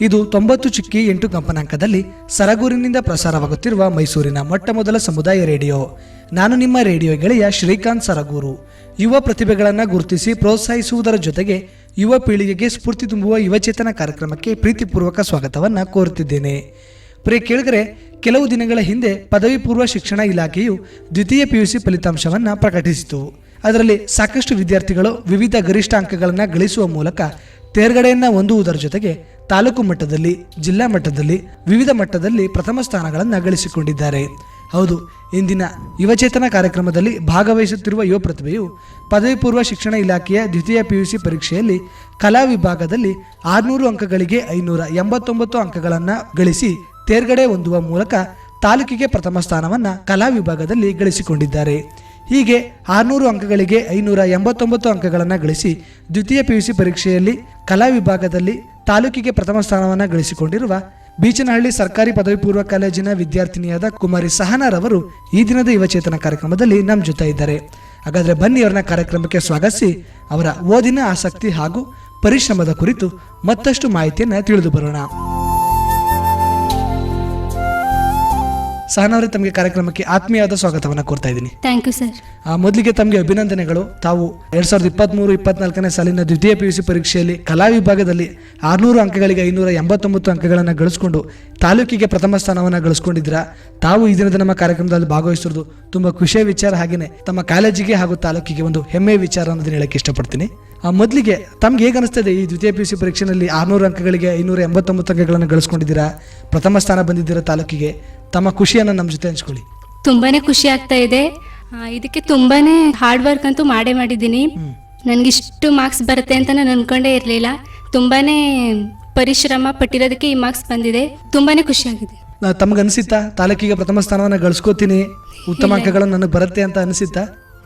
ಇದು ತೊಂಬತ್ತು ಚುಕ್ಕಿ ಎಂಟು ಕಂಪನಾಂಕದಲ್ಲಿ ಸರಗೂರಿನಿಂದ ಪ್ರಸಾರವಾಗುತ್ತಿರುವ ಮೈಸೂರಿನ ಮೊಟ್ಟ ಮೊದಲ ಸಮುದಾಯ ರೇಡಿಯೋ. ನಾನು ನಿಮ್ಮ ರೇಡಿಯೋ ಗೆಳೆಯ ಶ್ರೀಕಾಂತ್ ಸರಗೂರು. ಯುವ ಪ್ರತಿಭೆಗಳನ್ನು ಗುರುತಿಸಿ ಪ್ರೋತ್ಸಾಹಿಸುವುದರ ಜೊತೆಗೆ ಯುವ ಪೀಳಿಗೆಗೆ ಸ್ಫೂರ್ತಿ ತುಂಬುವ ಯುವಚೇತನ ಕಾರ್ಯಕ್ರಮಕ್ಕೆ ಪ್ರೀತಿಪೂರ್ವಕ ಸ್ವಾಗತವನ್ನು ಕೋರುತ್ತಿದ್ದೇನೆ. ಪ್ರಿಯ ಕೇಳಿದರೆ ಕೆಲವು ದಿನಗಳ ಹಿಂದೆ ಪದವಿ ಪೂರ್ವ ಶಿಕ್ಷಣ ಇಲಾಖೆಯು ದ್ವಿತೀಯ ಪಿಯುಸಿ ಫಲಿತಾಂಶವನ್ನು ಪ್ರಕಟಿಸಿತು. ಅದರಲ್ಲಿ ಸಾಕಷ್ಟು ವಿದ್ಯಾರ್ಥಿಗಳು ವಿವಿಧ ಗರಿಷ್ಠ ಅಂಕಗಳನ್ನು ಗಳಿಸುವ ಮೂಲಕ ತೇರ್ಗಡೆಯನ್ನು ಹೊಂದುವುದರ ಜೊತೆಗೆ ತಾಲೂಕು ಮಟ್ಟದಲ್ಲಿ, ಜಿಲ್ಲಾ ಮಟ್ಟದಲ್ಲಿ, ವಿವಿಧ ಮಟ್ಟದಲ್ಲಿ ಪ್ರಥಮ ಸ್ಥಾನಗಳನ್ನು ಗಳಿಸಿಕೊಂಡಿದ್ದಾರೆ. ಹೌದು, ಇಂದಿನ ಯುವಚೇತನ ಕಾರ್ಯಕ್ರಮದಲ್ಲಿ ಭಾಗವಹಿಸುತ್ತಿರುವ ಯುವ ಪ್ರತಿಭೆಯು ಪದವಿ ಪೂರ್ವ ಶಿಕ್ಷಣ ಇಲಾಖೆಯ ದ್ವಿತೀಯ ಪಿಯುಸಿ ಪರೀಕ್ಷೆಯಲ್ಲಿ ಕಲಾ ವಿಭಾಗದಲ್ಲಿ ಆರುನೂರು ಅಂಕಗಳಿಗೆ ಐನೂರ ಎಂಬತ್ತೊಂಬತ್ತು ಅಂಕಗಳನ್ನು ಗಳಿಸಿ ತೇರ್ಗಡೆ ಹೊಂದುವ ಮೂಲಕ ತಾಲೂಕಿಗೆ ಪ್ರಥಮ ಸ್ಥಾನವನ್ನು ಕಲಾ ವಿಭಾಗದಲ್ಲಿ ಗಳಿಸಿಕೊಂಡಿದ್ದಾರೆ. ಹೀಗೆ ಆರುನೂರು ಅಂಕಗಳಿಗೆ ಐನೂರ ಎಂಬತ್ತೊಂಬತ್ತು ಅಂಕಗಳನ್ನು ಗಳಿಸಿ ದ್ವಿತೀಯ ಪಿಯುಸಿ ಪರೀಕ್ಷೆಯಲ್ಲಿ ಕಲಾ ವಿಭಾಗದಲ್ಲಿ ತಾಲೂಕಿಗೆ ಪ್ರಥಮ ಸ್ಥಾನವನ್ನು ಗಳಿಸಿಕೊಂಡಿರುವ ಬೀಚನಹಳ್ಳಿ ಸರ್ಕಾರಿ ಪದವಿ ಪೂರ್ವ ಕಾಲೇಜಿನ ವಿದ್ಯಾರ್ಥಿನಿಯಾದ ಕುಮಾರಿ ಸಹನಾರವರು ಈ ದಿನದ ಯುವಚೇತನ ಕಾರ್ಯಕ್ರಮದಲ್ಲಿ ನಮ್ಮ ಜೊತೆ ಇದ್ದಾರೆ. ಹಾಗಾದರೆ ಬನ್ನಿ ಅವರನ್ನ ಕಾರ್ಯಕ್ರಮಕ್ಕೆ ಸ್ವಾಗತಿಸಿ, ಅವರ ಓದಿನ ಆಸಕ್ತಿ ಹಾಗೂ ಪರಿಶ್ರಮದ ಕುರಿತು ಮತ್ತಷ್ಟು ಮಾಹಿತಿಯನ್ನು ತಿಳಿದು ಬರೋಣ. ಸಹನಾವರಿ ತಮಗೆ ಕಾರ್ಯಕ್ರಮಕ್ಕೆ ಆತ್ಮೀಯವಾದ ಸ್ವಾಗತವನ್ನು ಕೋರ್ತಾ ಇದ್ದೀನಿ. ಥ್ಯಾಂಕ್ ಯು ಸರ್ ಆ, ಮೊದಲಿಗೆ ತಮಗೆ ಅಭಿನಂದನೆಗಳು. ತಾವು ಎರಡ್ ಸಾವಿರದ ಇಪ್ಪತ್ತ್ಮೂರು ಇಪ್ಪತ್ನಾಲ್ಕನೇ ಸಾಲಿನ ದ್ವಿತೀಯ ಪಿ ಯು ಸಿ ಪರೀಕ್ಷೆಯಲ್ಲಿ ಕಲಾ ವಿಭಾಗದಲ್ಲಿ ಆರುನೂರು ಅಂಕಗಳಿಗೆ ಐನೂರ ಎಂಬತ್ತೊಂಬತ್ತು ಅಂಕಗಳನ್ನು ಗಳಿಸ್ಕೊಂಡು ತಾಲೂಕಿಗೆ ಪ್ರಥಮ ಸ್ಥಾನವನ್ನು ಗಳಿಸ್ಕೊಂಡಿದ್ದೀರಾ? ತಾವು ಈ ದಿನದ ನಮ್ಮ ಕಾರ್ಯಕ್ರಮದಲ್ಲಿ ಭಾಗವಹಿಸಿರೋದು ತುಂಬ ಖುಷಿಯ ವಿಚಾರ ಹಾಗೆಯೇ ತಮ್ಮ ಕಾಲೇಜಿಗೆ ಹಾಗೂ ತಾಲೂಕಿಗೆ ಒಂದು ಹೆಮ್ಮೆಯ ವಿಚಾರ ಅನ್ನೋದನ್ನು ಹೇಳಕ್ಕೆ ಇಷ್ಟಪಡ್ತೀನಿ. ಆ, ಮೊದಲಿಗೆ ತಮ್ಗೆ ಹೇಗೆ ಅನಿಸ್ತದೆ ಈ ದ್ವಿತೀಯ ಪಿ ಯು ಸಿ ಪರೀಕ್ಷೆಯಲ್ಲಿ ಆರುನೂರು ಅಂಕಗಳಿಗೆ ಐನೂರ ಎಂಬತ್ತೊಂಬತ್ತು ಅಂಕಗಳನ್ನು ಗಳಿಸ್ಕೊಂಡಿದ್ದೀರಾ? ಪ್ರಥಮ ಸ್ಥಾನ ಬಂದಿದ್ದೀರಾ ತಾಲೂಕಿಗೆ? ತಮ್ಮ ಖುಷಿಯನ್ನು ನಮ್ಮ ಜೊತೆ ಹಂಚ್ಕೊಳ್ಳಿ. ತುಂಬಾನೇ ಖುಷಿ ಆಗ್ತಾ ಇದೆ. ಆ, ಇದಕ್ಕೆ ತುಂಬಾನೇ ಹಾರ್ಡ್ ವರ್ಕ್ ಅಂತೂ ಮಾಡೇ ಮಾಡಿದ್ದೀನಿ. ನನಗೆ ಇಷ್ಟು ಮಾರ್ಕ್ಸ್ ಬರುತ್ತೆ ಅಂತ ನಾನು ಅನ್ಕೊಂಡೇ ಇರಲಿಲ್ಲ. ತುಂಬಾನೇ ಪರಿಶ್ರಮ ಪಟ್ಟಿರೋದಕ್ಕೆ ಈ ಮಾರ್ಕ್ಸ್ ಬಂದಿದೆ. ತುಂಬಾನೇ ಖುಷಿಯಾಗಿದೆ ನಾ- ತಮ್ಗೆ ಅನಿಸಿತ್ತಾ? ತಾಲೂಕಿಗೆ ಪ್ರಥಮ ಸ್ಥಾನವನ್ನು ಗಳಿಸ್ಕೋತೀನಿ. ಉತ್ತಮ ಅಂಕಗಳು ನನಗೆ ಬರುತ್ತೆ ಅಂತ ಅನಿಸಿತ್ತಾ?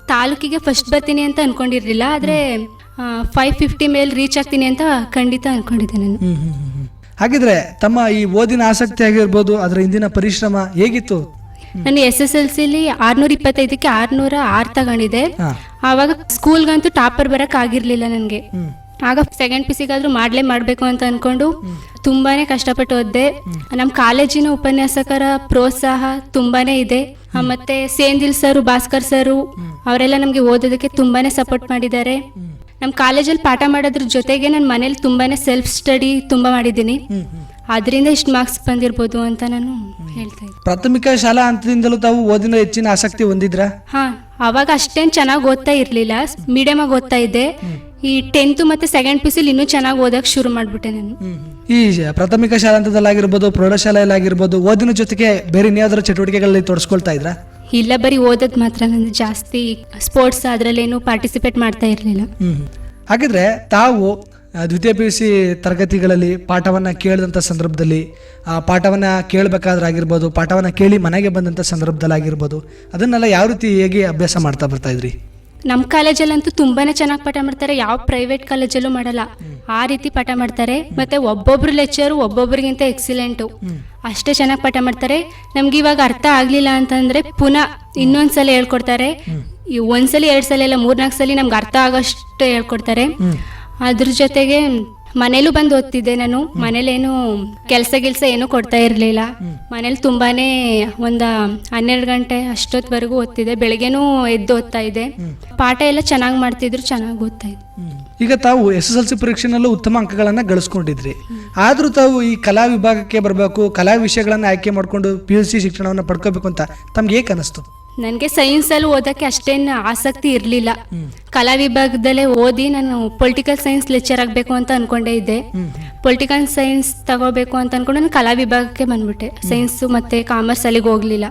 ತಾಲೂಕಿಗೆ ಫಸ್ಟ್ ಬರ್ತೀನಿ ಅಂತ ಅನ್ಕೊಂಡಿರ್ಲಿಲ್ಲ. ಆದ್ರೆ ಫೈವ್ ಫಿಫ್ಟಿ ಮೇಲೆ ರೀಚ್ ಆಗ್ತೀನಿ ಅಂತ ಖಂಡಿತ ಅನ್ಕೊಂಡಿದ್ದೆ ನಾನು. ಹಾಗಿದ್ರೆ ತಮ್ಮ ಈ ಓದಿನ ಆಸಕ್ತಿ ಆಗಿರ್ಬೋದು ಅದರ ಹಿಂದಿನ ಪರಿಶ್ರಮ ಹೇಗಿತ್ತು? ನಾನು ಎಸ್ ಎಸ್ ಎಲ್ ಸಿಲಿ ಆರ್ನೂರ ಇಪ್ಪತ್ತೈದಕ್ಕೆ ಆರ್ನೂರ ಆರ್ ತಗೊಂಡಿದ್ದೆ. ಹಾ. ಆವಾಗ ಸ್ಕೂಲ್ಗಂತೂ ಟಾಪರ್ ಬರಕ್ ಆಗಿರ್ಲಿಲ್ಲ ನನಗೆ. ಆಗ ಸೆಕೆಂಡ್ ಪಿ ಸಿಗಾದ್ರೂ ಮಾಡ್ಲೇ ಮಾಡಬೇಕು ಅಂತ ಅನ್ಕೊಂಡು ತುಂಬಾನೇ ಕಷ್ಟಪಟ್ಟು ಓದ್ದೆ. ನಮ್ಮ ಕಾಲೇಜಿನ ಉಪನ್ಯಾಸಕರ ಪ್ರೋತ್ಸಾಹ ತುಂಬಾನೇ ಇದೆ. ಮತ್ತೆ ಸೇಂದಿಲ್ ಸರ್ ಭಾಸ್ಕರ್ ಸರ್ ಅವರೆಲ್ಲ ನಮಗೆ ಓದೋದಕ್ಕೆ ತುಂಬಾನೇ ಸಪೋರ್ಟ್ ಮಾಡಿದ್ದಾರೆ. ನಮ್ಮ ಕಾಲೇಜಲ್ಲಿ ಪಾಠ ಮಾಡೋದ್ರ ಜೊತೆಗೆ ನನ್ನ ಮನೇಲಿ ತುಂಬಾನೇ ಸೆಲ್ಫ್ ಸ್ಟಡಿ ತುಂಬಾ ಮಾಡಿದ್ದೀನಿ. ಅದರಿಂದ ಇಷ್ಟು ಮಾರ್ಕ್ಸ್ ಬಂದಿರ್ಬೋದು ಅಂತ ನಾನು ಹೇಳ್ತಾ ಪ್ರಾಥಮಿಕ ಶಾಲಾ ಹಂತದಿಂದಲೂ ತಾವು ಓದಿನ ಹೆಚ್ಚಿನ ಆಸಕ್ತಿ ಹೊಂದಿದ್ರ? ಹಾ ಅವಾಗ ಅಷ್ಟೇನು ಚೆನ್ನಾಗಿ ಓದ್ತಾ ಇರಲಿಲ್ಲ. ಮೀಡಿಯಂ ಆಗಿ ಓದ್ತಾ ಇದ್ದೆ. ಈ ಟೆಂತ್ ಮತ್ತೆ ಸೆಕೆಂಡ್ ಪಿ ಇನ್ನೂ ಚೆನ್ನಾಗಿ ಓದಕ್ ಶುರು ಮಾಡ್ಬಿಟ್ಟೆ ನಾನು. ಈ ಪ್ರಾಥಮಿಕ ಶಾಲಾ ಹಂತದಲ್ಲಾಗಿರ್ಬೋದು ಪ್ರೌಢಶಾಲೆಯಲ್ಲಾಗಿರ್ಬೋದು ಓದಿನ ಜೊತೆಗೆ ಬೇರೆ ಇನ್ಯಾವುದಾದ್ರು ಚಟುವಟಿಕೆಗಳಲ್ಲಿ ತೊಡಸ್ಕೊಳ್ತಾ ಇದ್ರಾ? ಇಲ್ಲ ಬರೀ ಓದೋದ್ ಮಾತ್ರ ನಾನು ಜಾಸ್ತಿ ಸ್ಪೋರ್ಟ್ಸ್ ಅದ್ರಲ್ಲೇನು ಪಾರ್ಟಿಸಿಪೇಟ್ ಮಾಡ್ತಾ ಇರ್ಲಿಲ್ಲ. ಹ್ಮ್ ಹಾಗಿದ್ರೆ ತಾವು ಆ, ದ್ವಿತೀಯ ಪಿ ಯು ಸಿ ತರಗತಿಗಳಲ್ಲಿ ಪಾಠವನ್ನು ಕೇಳಿದಂಥ ಸಂದರ್ಭದಲ್ಲಿ ಆ ಪಾಠವನ್ನು ಕೇಳಬೇಕಾದ್ರೆ ಆಗಿರ್ಬೋದು ಪಾಠವನ್ನು ಕೇಳಿ ಮನೆಗೆ ಬಂದಂಥ ಸಂದರ್ಭದಲ್ಲಿ ಆಗಿರ್ಬೋದು ಅದನ್ನೆಲ್ಲ ಯಾವ ರೀತಿ ಹೇಗೆ ಅಭ್ಯಾಸ ಮಾಡ್ತಾ ಬರ್ತಾ ಇದ್ರಿ? ನಮ್ಮ ಕಾಲೇಜಲ್ಲಂತೂ ತುಂಬಾನೇ ಚೆನ್ನಾಗಿ ಪಾಠ ಮಾಡ್ತಾರೆ ಯಾವ ಪ್ರೈವೇಟ್ ಕಾಲೇಜಲ್ಲೂ ಮಾಡಲ್ಲ. ಆ ರೀತಿ ಪಾಠ ಮಾಡ್ತಾರೆ ಮತ್ತೆ ಒಬ್ಬೊಬ್ರು ಲೆಕ್ಚರು ಒಬ್ಬೊಬ್ರಿಗಿಂತ ಎಕ್ಸಿಲೆಂಟು ಅಷ್ಟೇ ಚೆನ್ನಾಗಿ ಪಾಠ ಮಾಡ್ತಾರೆ. ನಮ್ಗೆ ಇವಾಗ ಅರ್ಥ ಆಗಲಿಲ್ಲ ಅಂತಂದ್ರೆ ಪುನಃ ಇನ್ನೊಂದ್ಸಲ ಹೇಳ್ಕೊಡ್ತಾರೆ. ಈ ಒಂದ್ಸಲಿ ಎರಡ್ ಸಲ ಎಲ್ಲ ಮೂರ್ನಾಲ್ಕು ಸಲ ನಮ್ಗೆ ಅರ್ಥ ಆಗೋಷ್ಟು ಹೇಳ್ಕೊಡ್ತಾರೆ. ಅದ್ರ ಜೊತೆಗೆ ಮನೇಲೂ ಬಂದು ಓದ್ತಿದ್ದೆ ನಾನು. ಮನೇಲೇನು ಕೆಲಸ ಗಿಲ್ಸ ಏನೂ ಕೊಡ್ತಾ ಇರಲಿಲ್ಲ. ಮನೇಲಿ ತುಂಬಾನೇ ಒಂದು ಹನ್ನೆರಡು ಗಂಟೆ ಅಷ್ಟೊತ್ತವರೆಗೂ ಓದ್ತಿದ್ದೆ. ಬೆಳಗ್ಗೆನೂ ಎದ್ದು ಓದ್ತಾ ಇದ್ದೆ. ಪಾಠ ಎಲ್ಲ ಚೆನ್ನಾಗಿ ಮಾಡ್ತಿದ್ರು ಚೆನ್ನಾಗಿ ಓದ್ತಾ ಇದ್ದೆ. ಈಗ ತಾವು ಎಸ್ ಎಸ್ ಎಲ್ ಸಿ ಪರೀಕ್ಷೆನಲ್ಲೂ ಉತ್ತಮ ಅಂಕಗಳನ್ನು ಗಳಿಸ್ಕೊಂಡಿದ್ರಿ. ಆದರೂ ತಾವು ಈ ಕಲಾ ವಿಭಾಗಕ್ಕೆ ಬರಬೇಕು ಕಲಾ ವಿಷಯಗಳನ್ನು ಆಯ್ಕೆ ಮಾಡಿಕೊಂಡು ಪಿ ಯು ಸಿ ಶಿಕ್ಷಣವನ್ನು ಪಡ್ಕೋಬೇಕು ಅಂತ ತಮ್ಗೆ ಏಕೆ ಅನಿಸ್ತು? ನನಗೆ ಸೈನ್ಸಲ್ಲಿ ಓದೋಕ್ಕೆ ಅಷ್ಟೇನು ಆಸಕ್ತಿ ಇರಲಿಲ್ಲ. ಕಲಾ ವಿಭಾಗದಲ್ಲೇ ಓದಿ ನಾನು ಪೊಲಿಟಿಕಲ್ ಸೈನ್ಸ್ ಲೆಕ್ಚರ್ ಆಗಬೇಕು ಅಂತ ಅನ್ಕೊಂಡೇ ಇದ್ದೆ. ಪೊಲಿಟಿಕಲ್ ಸೈನ್ಸ್ ತಗೋಬೇಕು ಅಂತ ಅನ್ಕೊಂಡು ನಾನು ಕಲಾ ವಿಭಾಗಕ್ಕೆ ಬಂದ್ಬಿಟ್ಟೆ. ಸೈನ್ಸು ಮತ್ತು ಕಾಮರ್ಸ್ ಅಲ್ಲಿಗೆ ಹೋಗಲಿಲ್ಲ.